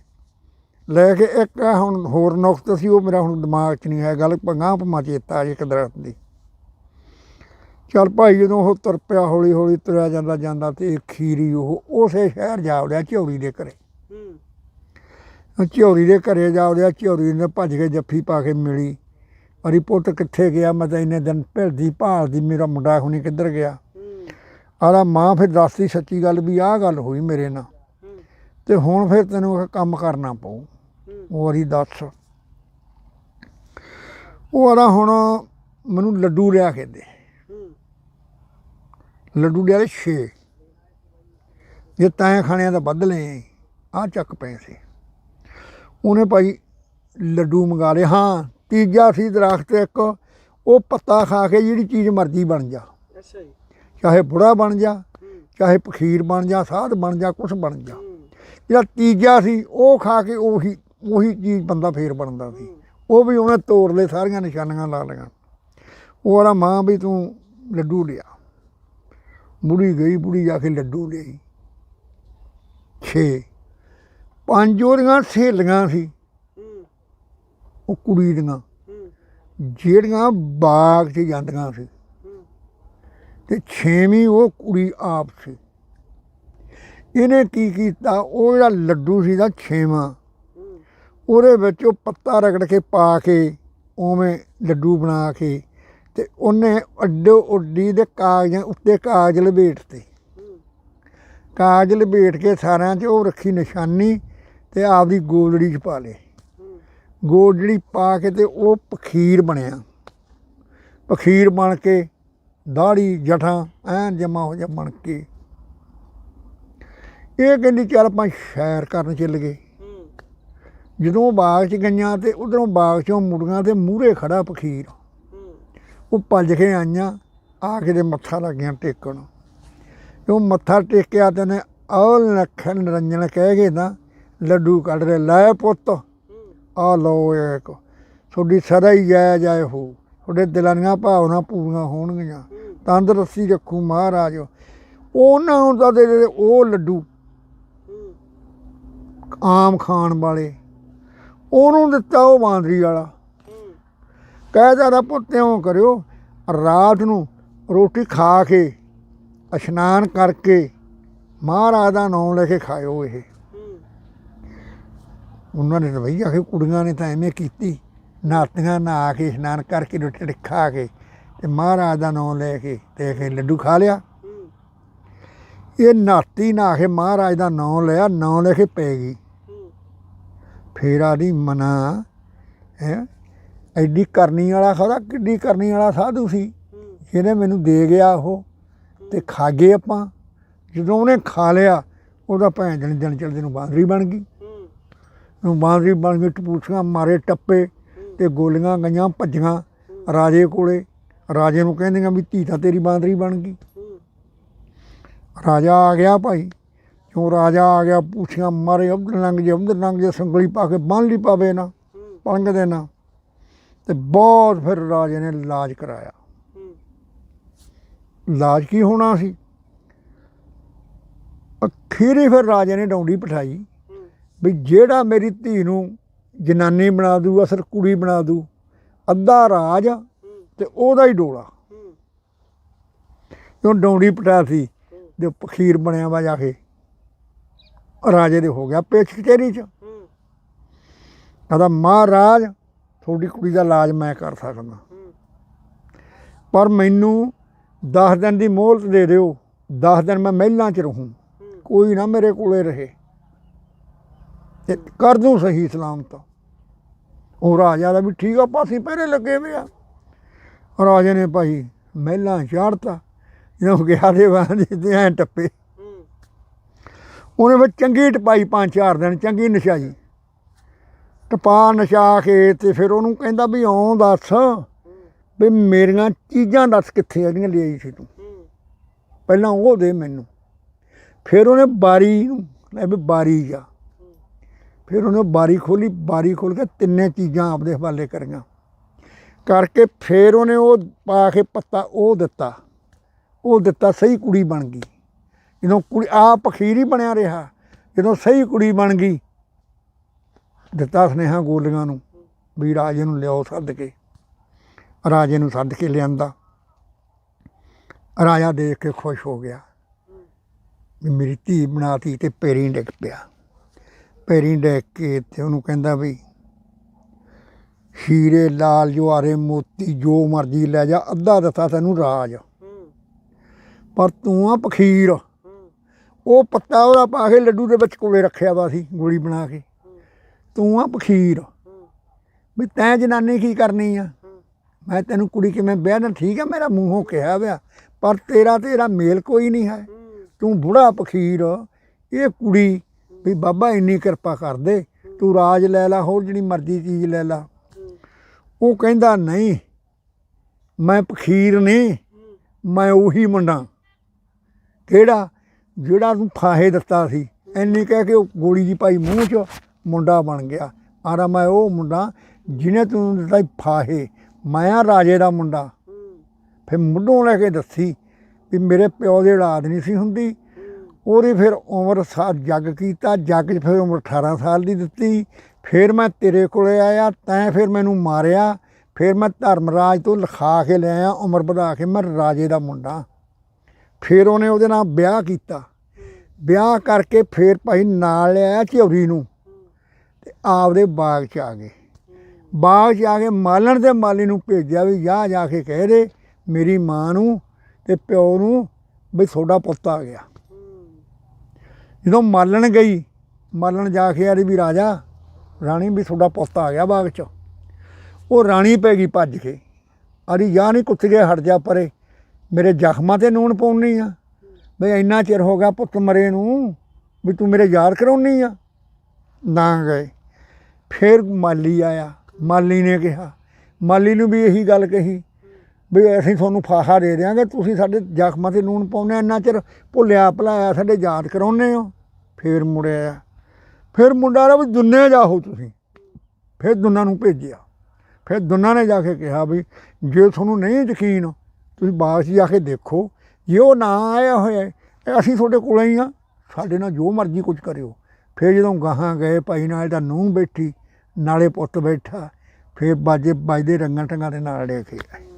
ਲੈ ਕੇ ਇੱਕ ਹੁਣ ਹੋਰ ਨੁਕਤ ਸੀ ਉਹ ਮੇਰਾ ਹੁਣ ਦਿਮਾਗ 'ਚ ਨਹੀਂ ਹੈ ਗੱਲ ਪੰਗਾ ਪਮਾ ਚੇਤਾ ਇੱਕ ਦਰਖਤ ਦੀ। ਚੱਲ ਭਾਈ ਜਦੋਂ ਉਹ ਤੁਰ ਪਿਆ ਹੌਲੀ ਹੌਲੀ ਤੁਰਿਆ ਜਾਂਦਾ ਜਾਂਦਾ ਤੇ ਖੀਰੀ ਉਹ ਉਸੇ ਸ਼ਹਿਰ ਜਾ ਵੜਿਆ ਝੌਰੀ ਦੇ ਘਰੇ। ਹੂੰ। ਝੌਰੀ ਦੇ ਘਰੇ ਜਾ ਵੜਿਆ ਝੌਰੀ ਨੇ ਭੱਜ ਕੇ ਜੱਫੀ ਪਾ ਕੇ ਮਿਲੀ। ਅਰੀ ਪੁੱਤ ਕਿੱਥੇ ਗਿਆ? ਮੈਂ ਤਾਂ ਇੰਨੇ ਦਿਨ ਭਿਰਦੀ ਭਾਲਦੀ ਮੇਰਾ ਮੁੰਡਾ ਹੁਣੀ ਕਿੱਧਰ ਗਿਆ? ਆਰਾ ਮਾਂ ਫਿਰ ਦੱਸਦੀ ਸੱਚੀ ਗੱਲ ਵੀ ਆਹ ਗੱਲ ਹੋਈ ਮੇਰੇ ਨਾਲ। ਤੇ ਹੁਣ ਫਿਰ ਤੈਨੂੰ ਇਹ ਕੰਮ ਕਰਨਾ ਪਊ। ਉਹ ਵਾਰੀ ਦੱਸ। ਉਹ ਆਰਾ ਹੁਣ ਮੈਨੂੰ ਲੱਡੂ ਲਿਆ ਕੇ ਦੇ। ਲੱਡੂ ਲਿਆ ਦੇ 6 ਜੇ ਤੈਂ ਖਾਣਿਆ ਤਾਂ ਵੱਧ ਲੈ। ਆ ਚੱਕ ਪੈਸੇ। ਉਹਨੇ ਭਾਈ ਲੱਡੂ ਮੰਗਾ ਲਏ। ਹਾਂ ਤੀਜਾ ਸੀ ਦਰਖਤ ਇੱਕ ਉਹ ਪੱਤਾ ਖਾ ਕੇ ਜਿਹੜੀ ਚੀਜ਼ ਮਰਜ਼ੀ ਬਣ ਜਾ। ਅੱਛਾ ਜੀ। ਚਾਹੇ ਬੁੜਾ ਬਣ ਜਾ ਚਾਹੇ ਪਖੀਰ ਬਣ ਜਾ ਸਾਧ ਬਣ ਜਾ ਕੁਛ ਬਣ ਜਾ। ਜਿਹੜਾ ਤੀਜਾ ਸੀ ਉਹ ਖਾ ਕੇ ਉਹੀ ਉਹੀ ਚੀਜ਼ ਬੰਦਾ ਫੇਰ ਬਣਦਾ ਸੀ। ਉਹ ਵੀ ਉਹਨੇ ਤੋੜ ਲਏ ਸਾਰੀਆਂ ਨਿਸ਼ਾਨੀਆਂ ਲਾ ਲਈਆਂ। ਉਹ ਆਲਾ ਮਾਂ ਵੀ ਤੂੰ ਲੱਡੂ ਲਿਆ। ਬੁੜੀ ਗਈ ਬੁੜੀ ਜਾ ਕੇ ਲੱਡੂ ਲਈ ਛੇ। ਪੰਜ ਉਹਦੀਆਂ ਸਹੇਲੀਆਂ ਸੀ। ਉਹ ਕੁੜੀ ਦੀਆਂ। ਜਿਹੜੀਆਂ ਬਾਗ 'ਚ ਜਾਂਦੀਆਂ ਸੀ। ਤੇ ਛੇਵੀਂ ਉਹ ਕੁੜੀ ਆਪ ਸੀ। ਇਹਨੇ ਕੀ ਕੀਤਾ? ਉਹ ਜਿਹੜਾ ਲੱਡੂ ਸੀ ਦਾ ਛੇਵਾਂ ਉਹਦੇ ਵਿੱਚ ਉਹ ਪੱਤਾ ਰਗੜ ਕੇ ਪਾ ਕੇ ਉਵੇਂ ਲੱਡੂ ਬਣਾ ਕੇ ਤੇ ਉਹਨੇ ਅੱਡੋ ਉੱਡੀ ਦੇ ਕਾਗਜ਼ਾਂ ਉੱਤੇ ਕਾਗਜ਼ ਲਪੇਟਤੇ ਕਾਗਜ਼ ਲਪੇਟ ਕੇ ਸਾਰਿਆਂ 'ਚ ਉਹ ਰੱਖੀ ਨਿਸ਼ਾਨੀ ਤੇ ਆਪਦੀ ਗੋਦੜੀ 'ਚ ਪਾ ਲੇ ਹੂੰ ਗੋਦੜੀ ਪਾ ਕੇ ਤੇ ਉਹ ਪਖੀਰ ਬਣਿਆ। ਪਖੀਰ ਬਣ ਕੇ ਦਾੜੀ ਜਠਾਂ, ਐਨ ਜਮਾ ਹੋ ਜਾ ਬਣ ਕੇ। ਇਹ ਕਹਿੰਦੀ ਚੱਲ ਆਪਾਂ ਸ਼ੈਰ ਕਰਨ ਚੱਲ ਗਏ। ਜਦੋਂ ਬਾਗ 'ਚ ਗਈਆਂ ਤੇ ਉਧਰੋਂ ਬਾਗ 'ਚੋਂ ਮੁੜੀਆਂ ਤੇ ਮੂਹਰੇ ਖੜਾ ਪਖੀਰ। ਉਹ ਭੱਜ ਕੇ ਆਈਆਂ, ਆ ਕੇ ਤੇ ਮੱਥਾ ਲੱਗਿਆ ਟੇਕਣ। ਉਹ ਮੱਥਾ ਟੇਕਿਆ ਤੇ ਨੇ ਔਲ ਨਖਣ ਨਿਰੰਜਨ ਕਹਿ ਕੇ ਨਾ, ਲੱਡੂ ਕੱਢ ਰਹੇ ਲੈ ਪੁੱਤ। ਆ ਲਓ ਇੱਕ। ਤੁਹਾਡੀ ਸਦਾ ਹੀ ਜੈ ਜੈ ਹੋ। ਤੁਹਾਡੇ ਦਿਲਾਂ ਦੀਆਂ ਭਾਵਨਾ ਪੂਰੀਆਂ ਹੋਣਗੀਆਂ। ਹੂੰ ਤੰਦਰੁਸਤੀ ਰੱਖੂ ਮਹਾਰਾਜ। ਉਹਨਾਂ ਨੂੰ ਤਾਂ ਦੇ ਉਹ ਲੱਡੂ। ਆਮ ਖਾਣ ਵਾਲੇ। ਉਹਨੂੰ ਦਿੱਤਾ ਉਹ ਬਾਂਦਰੀ ਵਾਲਾ। ਹੂੰ ਕਹਿਦਾ ਦਾ ਪੁੱਤਿਓ ਕਰਿਓ, ਰਾਤ ਨੂੰ ਰੋਟੀ ਖਾ ਕੇ, ਇਸ਼ਨਾਨ ਕਰਕੇ, ਮਹਾਰਾਜ ਦਾ ਨਾਮ ਲੈ ਕੇ ਖਾਇਓ ਇਹ। ਉਹਨਾਂ ਨੇ ਰਵਈਆ ਕਿ ਕੁੜੀਆਂ ਨੇ ਤਾਂ ਐਵੇਂ ਕੀਤੀ। ਨਾਤੀਆਂ ਨਹਾ ਕੇ ਇਸ਼ਨਾਨ ਕਰਕੇ ਰੋਟੀ ਰੁਟੀ ਖਾ ਕੇ ਤੇ ਮਹਾਰਾਜ ਦਾ ਨਾਮ ਲੈ ਕੇ ਤੇ ਕੇ ਲੱਡੂ ਖਾ ਲਿਆ। ਇਹ ਨਾਤੀ ਨਹਾ ਕੇ ਮਹਾਰਾਜ ਦਾ ਨਾਮ ਲਿਆ, ਨਾਮ ਲੈ ਕੇ ਪੈ ਗਈ। ਫੇਰ ਆਦੀ ਮਨਾ, ਹੈ, ਐਡੀ ਕਰਨੀ ਵਾਲਾ ਖਰਾ ਕਿੱਡੀ ਕਰਨੀ ਵਾਲਾ ਸਾਧੂ ਸੀ। ਹੂੰ ਜਿਹਨੇ ਮੈਨੂੰ ਦੇ ਗਿਆ ਉਹ ਤੇ ਖਾ ਗਏ ਆਪਾਂ। ਜਦੋਂ ਉਹਨੇ ਖਾ ਲਿਆ, ਉਹਦਾ ਭੈਣ ਜਣ ਦਿਨ ਚੜਦੇ ਨੂੰ ਬਾਂਦਰੀ ਬਣ ਗਈ। ਨੂੰ ਬਾਂਦਰੀ ਬਣ ਗਈ ਟਪੂਸੀਆਂ ਮਾਰੇ ਟੱਪੇ ਤੇ ਗੋਲੀਆਂ ਗਈਆਂ, ਭੱਜੀਆਂ ਰਾਜੇ ਕੋਲੇ। ਰਾਜੇ ਨੂੰ ਕਹਿੰਦੀਆਂ ਵੀ ਧੀ ਤਾਂ ਤੇਰੀ ਬਾਂਦਰੀ ਬਣ ਗਈ। ਰਾਜਾ ਆ ਗਿਆ ਭਾਈ। ਜੋ ਰਾਜਾ ਆ ਗਿਆ? ਪੂਛੀਆਂ ਮਾਰੇ, ਉਧਰ ਲੰਘ ਜੇ, ਉਧਰ ਲੰਘ ਜੇ, ਸੰਗਲੀ ਪਾ ਕੇ ਬੰਨ ਲਈ ਪਾਵੇ ਨਾ ਹੂੰ ਦੇ ਨਾ। ਤੇ ਬਹੁਤ ਫਿਰ ਰਾਜੇ ਨੇ ਇਲਾਜ ਕਰਾਇਆ। ਇਲਾਜ ਕੀ ਹੋਣਾ ਸੀ? ਅਖੀਰੀ ਫਿਰ ਰਾਜੇ ਨੇ ਡੌਂਡੀ ਪਠਾਈ। ਵੀ ਜਿਹੜਾ ਮੇਰੀ ਧੀ ਨੂੰ ਜਨਾਨੀ ਬਣਾ ਦੂ, ਅਸਰ ਕੁੜੀ ਬਣਾ ਦੂ, ਅੱਧਾ ਰਾਜ ਹੂੰ ਤੇ ਉਹਦਾ ਹੀ ਡੋਲਾ। ਉਹ ਡੌਂਡੀ ਪਟਾ ਸੀ ਜੋ ਪਖੀਰ ਬਣਿਆ ਵਾ ਜਾ ਕੇ। ਰਾਜੇ ਦੇ ਹੋ ਗਿਆ ਪੇਚ ਕਚਹਿਰੀ ਚ। ਹੂੰ ਮਹਾਰਾਜ, ਤੁਹਾਡੀ ਕੁੜੀ ਦਾ ਇਲਾਜ ਮੈਂ ਕਰ ਸਕਦਾ। ਪਰ ਮੈਨੂੰ 10 ਦਿਨ ਦੀ ਮੋਹਲਤ ਦੇ ਦਿਓ 10 ਦਿਨ ਮੈਂ ਮਹਿਲਾਂ 'ਚ ਰਹੂੰ। ਕੋਈ ਨਾ ਮੇਰੇ ਕੋਲੇ ਰਹੇ। ਤੇ ਕਰ ਦੂੰ ਸਹੀ ਸਲਾਮਤ। ਉਹ ਰਾਜਾ ਦਾ ਵੀ ਠੀਕ ਆ, ਪਾਸੀ ਪਹਿਰੇ ਲੱਗੇ ਵੇ ਆ। ਰਾਜੇ ਨੇ ਭਾਈ ਮਹਿਲਾਂ ਚਾੜਤਾ ਜਿਹਨੂੰ ਗਿਆ ਦੇ ਵਾਂਦੇ ਤੇ ਐ ਟੱਪੇ। ਉਹਨੇ ਫਿਰ ਚੰਗੀ ਟਪਾਈ ਪੰਜ ਚਾਰ ਦਿਨ, ਚੰਗੀ ਨਸ਼ਾ ਜੀ ਟਪਾ ਨਸ਼ਾ ਕੇ ਤੇ ਫਿਰ ਉਹਨੂੰ ਕਹਿੰਦਾ ਵੀ ਆਉਂ ਦੱਸ ਵੀ ਮੇਰੀਆਂ ਚੀਜ਼ਾਂ ਦੱਸ ਕਿੱਥੇ ਆ ਜਿਹੜੀਆਂ ਲਿਆਈ ਸੀ ਤੂੰ। ਪਹਿਲਾਂ ਉਹ ਦੇ ਮੈਨੂੰ। ਫਿਰ ਉਹਨੇ ਬਾਰੀ ਨੂੰ ਲੈ ਵੀ ਬਾਰੀ ਜਾ। ਫਿਰ ਉਹਨੇ ਬਾਰੀ ਖੋਲੀ, ਬਾਰੀ ਖੋਲ ਕੇ ਤਿੰਨੇ ਚੀਜ਼ਾਂ ਆਪਦੇ ਹਵਾਲੇ ਕਰੀਆਂ। ਕਰਕੇ ਫਿਰ ਉਹਨੇ ਉਹ ਪਾ ਕੇ ਪੱਤਾ ਉਹ ਦਿੱਤਾ। ਉਹ ਦਿੱਤਾ ਸਹੀ ਕੁੜੀ ਬਣ ਗਈ। ਜਦੋਂ ਕੁੜੀ ਆ ਪਖੀਰ ਹੀ ਬਣਿਆ ਰਿਹਾ। ਜਦੋਂ ਸਹੀ ਕੁੜੀ ਬਣ ਗਈ, ਦਿੱਤਾ ਸੁਨੇਹਾ ਗੋਲੀਆਂ ਨੂੰ ਵੀ ਰਾਜੇ ਨੂੰ ਲਿਆਓ ਸੱਦ ਕੇ। ਰਾਜੇ ਨੂੰ ਸੱਦ ਕੇ ਲਿਆਂਦਾ। ਰਾਜਾ ਦੇਖ ਕੇ ਖੁਸ਼ ਹੋ ਗਿਆ। ਮੇਰੀ ਧੀ ਬਣਾਤੀ ਤੇ ਪੈਰੀਂ ਡਿੱਗ ਪਿਆ। ਪੈਰੀਂ ਡੈਕ ਕੇ ਤੇ ਉਹਨੂੰ ਕਹਿੰਦਾ ਵੀ, ਹੀਰੇ ਲਾਲ ਜਵਾਰੇ ਮੋਤੀ, ਜੋ ਮਰਜ਼ੀ ਲੈ ਜਾ, ਅੱਧਾ ਦਿੱਤਾ ਤੈਨੂੰ ਰਾਜ। ਪਰ ਤੂੰ ਆ ਪਖੀਰ। ਉਹ ਪੱਤਾ ਉਹਦਾ ਪਾ ਕੇ ਲੱਡੂ ਦੇ ਵਿੱਚ ਕੋਲੇ ਰੱਖਿਆ ਵਾ ਸੀ, ਗੋਲੀ ਬਣਾ ਕੇ। ਤੂੰ ਆ ਪਖੀਰ। ਵੀ ਤੈਂ ਜਨਾਨੀ ਕੀ ਕਰਨੀ ਆ? ਮੈਂ ਤੈਨੂੰ ਕੁੜੀ ਕਿਵੇਂ ਵਿਆਹ ਨਾ ਠੀਕ ਆ, ਮੇਰਾ ਮੂੰਹੋਂ ਕਿਹਾ ਵਿਆ ਪਰ ਤੇਰਾ ਤੇਰਾ ਮੇਲ ਕੋਈ ਨਹੀਂ ਹੈ। ਤੂੰ ਬੁੜਾ ਪਖੀਰ। ਇਹ ਕੁੜੀ ਵੀ ਬਾਬਾ ਇੰਨੀ ਕਿਰਪਾ ਕਰ ਦੇ ਤੂੰ ਰਾਜ ਲੈ ਲੈ ਹੋਰ ਜਿਹੜੀ ਮਰਜ਼ੀ ਚੀਜ਼ ਲੈ ਲੈ। ਉਹ ਕਹਿੰਦਾ ਨਹੀਂ ਮੈਂ ਪਖੀਰ ਨਹੀਂ ਮੈਂ ਉਹੀ ਮੁੰਡਾ। ਕਿਹੜਾ? ਜਿਹੜਾ ਤੂੰ ਫਾਹੇ ਦਿੱਤਾ ਸੀ। ਐਨੀ ਕਹਿ ਕੇ ਉਹ ਗੋਲੀ ਜੀ ਪਾਈ ਮੂੰਹ 'ਚ ਮੁੰਡਾ ਬਣ ਗਿਆ। ਆਰਾ ਮੈਂ ਉਹ ਮੁੰਡਾ ਜਿਹਨੇ ਤੂੰ ਦਿੱਤਾ ਫਾਹੇ। ਮੈਂ ਆ ਰਾਜੇ ਦਾ ਮੁੰਡਾ। ਫਿਰ ਮੁੱਢੋਂ ਲੈ ਕੇ ਦੱਸੀ ਵੀ ਮੇਰੇ ਪਿਓ ਦੀ ਔਲਾਦ ਨਹੀਂ ਸੀ ਹੁੰਦੀ। ਉਹਦੀ ਫਿਰ ਉਮਰ ਸਾ ਜੱਗ ਕੀਤਾ, ਜੱਗ 'ਚ ਫਿਰ ਉਮਰ 18 ਸਾਲ ਦੀ ਦਿੱਤੀ। ਫਿਰ ਮੈਂ ਤੇਰੇ ਕੋਲੇ ਆਇਆ, ਤੈਂ ਫਿਰ ਮੈਨੂੰ ਮਾਰਿਆ। ਫਿਰ ਮੈਂ ਧਰਮਰਾਜ ਤੋਂ ਲਿਖਾ ਕੇ ਲਿਆਇਆ ਉਮਰ ਵਧਾ ਕੇ ਮੈਂ ਰਾਜੇ ਦਾ ਮੁੰਡਾ। ਫਿਰ ਉਹਨੇ ਉਹਦੇ ਨਾਲ ਵਿਆਹ ਕੀਤਾ। ਵਿਆਹ ਕਰਕੇ ਫਿਰ ਭਾਈ ਨਾਲ ਲਿਆਇਆ ਝਿਉਰੀ ਨੂੰ ਤੇ ਆਪਦੇ ਬਾਗ 'ਚ ਆ ਗਏ। ਬਾਗ 'ਚ ਆ ਕੇ ਮਾਲਣ ਦੇ ਮਾਲੀ ਨੂੰ ਭੇਜਿਆ ਵੀ ਜਾ ਜਾ ਕੇ ਕਹਿ ਦੇ, ਮੇਰੀ ਮਾਂ ਨੂੰ ਤੇ ਪਿਓ ਨੂੰ ਵੀ ਤੁਹਾਡਾ ਪੁੱਤ ਆ ਗਿਆ। ਜਦੋਂ ਮਾਲਣ ਗਈ, ਮਾਲਣ ਜਾ ਕੇ ਆਰੀ ਵੀ ਰਾਜਾ, ਰਾਣੀ ਵੀ ਤੁਹਾਡਾ ਪੁੱਤ ਆ ਗਿਆ ਬਾਗ 'ਚ। ਉਹ ਰਾਣੀ ਪੈ ਗਈ ਭੱਜ ਕੇ। ਆਰੀ ਜਾ ਨਹੀਂ ਕੁੱਤ ਗਿਆ ਹਟ ਜਾ ਪਰੇ, ਮੇਰੇ ਜ਼ਖਮਾਂ ਤੇ ਨੂਣ ਪਾਉਣੀ ਆ। ਬਈ ਇੰਨਾ ਚਿਰ ਹੋ ਗਿਆ ਪੁੱਤ ਮਰੇ ਨੂੰ, ਵੀ ਤੂੰ ਮੇਰੇ ਯਾਰ ਕਰਾਉਣੀ ਆ। ਨਾ ਗਏ। ਫਿਰ ਮਾਲੀ ਆਇਆ। ਮਾਲੀ ਨੇ ਕਿਹਾ, ਮਾਲੀ ਨੂੰ ਵੀ ਇਹੀ ਗੱਲ ਕਹੀ ਵੀ ਅਸੀਂ ਤੁਹਾਨੂੰ ਫਾਹਾ ਦੇ ਦਿਆਂਗੇ, ਤੁਸੀਂ ਸਾਡੇ ਜ਼ਖਮਾਂ ਤੇ ਨੂਣ ਪਾਉਨੇ ਇੰਨਾ ਚਿਰ ਭੁੱਲਿਆ ਭੁਲਾਇਆ ਸਾਡੇ ਯਾਦ ਕਰਾਉਨੇ ਹੋ। ਫਿਰ ਮੁੜਿਆ, ਫਿਰ ਮੁੰਡਾ ਰਾ ਵੀ ਦੁੰਨੇ ਜਾਓ ਤੁਸੀਂ। ਫਿਰ ਦੁੰਨਾਂ ਨੂੰ ਭੇਜਿਆ। ਫਿਰ ਦੁੰਨਾਂ ਨੇ ਜਾ ਕੇ ਕਿਹਾ ਵੀ ਜੇ ਤੁਹਾਨੂੰ ਨਹੀਂ ਯਕੀਨ, ਤੁਸੀਂ ਬਾਗ ਜਾ ਕੇ ਦੇਖੋ। ਜੇ ਉਹ ਨਾ ਆਇਆ ਹੋਇਆ ਅਸੀਂ ਤੁਹਾਡੇ ਕੋਲ ਹੀ ਆ। ਸਾਡੇ ਨਾਲ ਜੋ ਮਰਜ਼ੀ ਕੁਝ ਕਰਿਓ। ਫਿਰ ਜਦੋਂ ਗਾਹਾਂ ਗਏ, ਭਾਈ ਨਾਲ ਦਾ ਨੂੰਹ ਬੈਠੀ, ਨਾਲੇ ਪੁੱਤ ਬੈਠਾ। ਫਿਰ ਬਾਜੇ ਬਾਜਦੇ ਰੰਗਾਂ ਟੰਗਾਂ ਦੇ ਨਾਲ ਲੈ ਕੇ ਆਏ।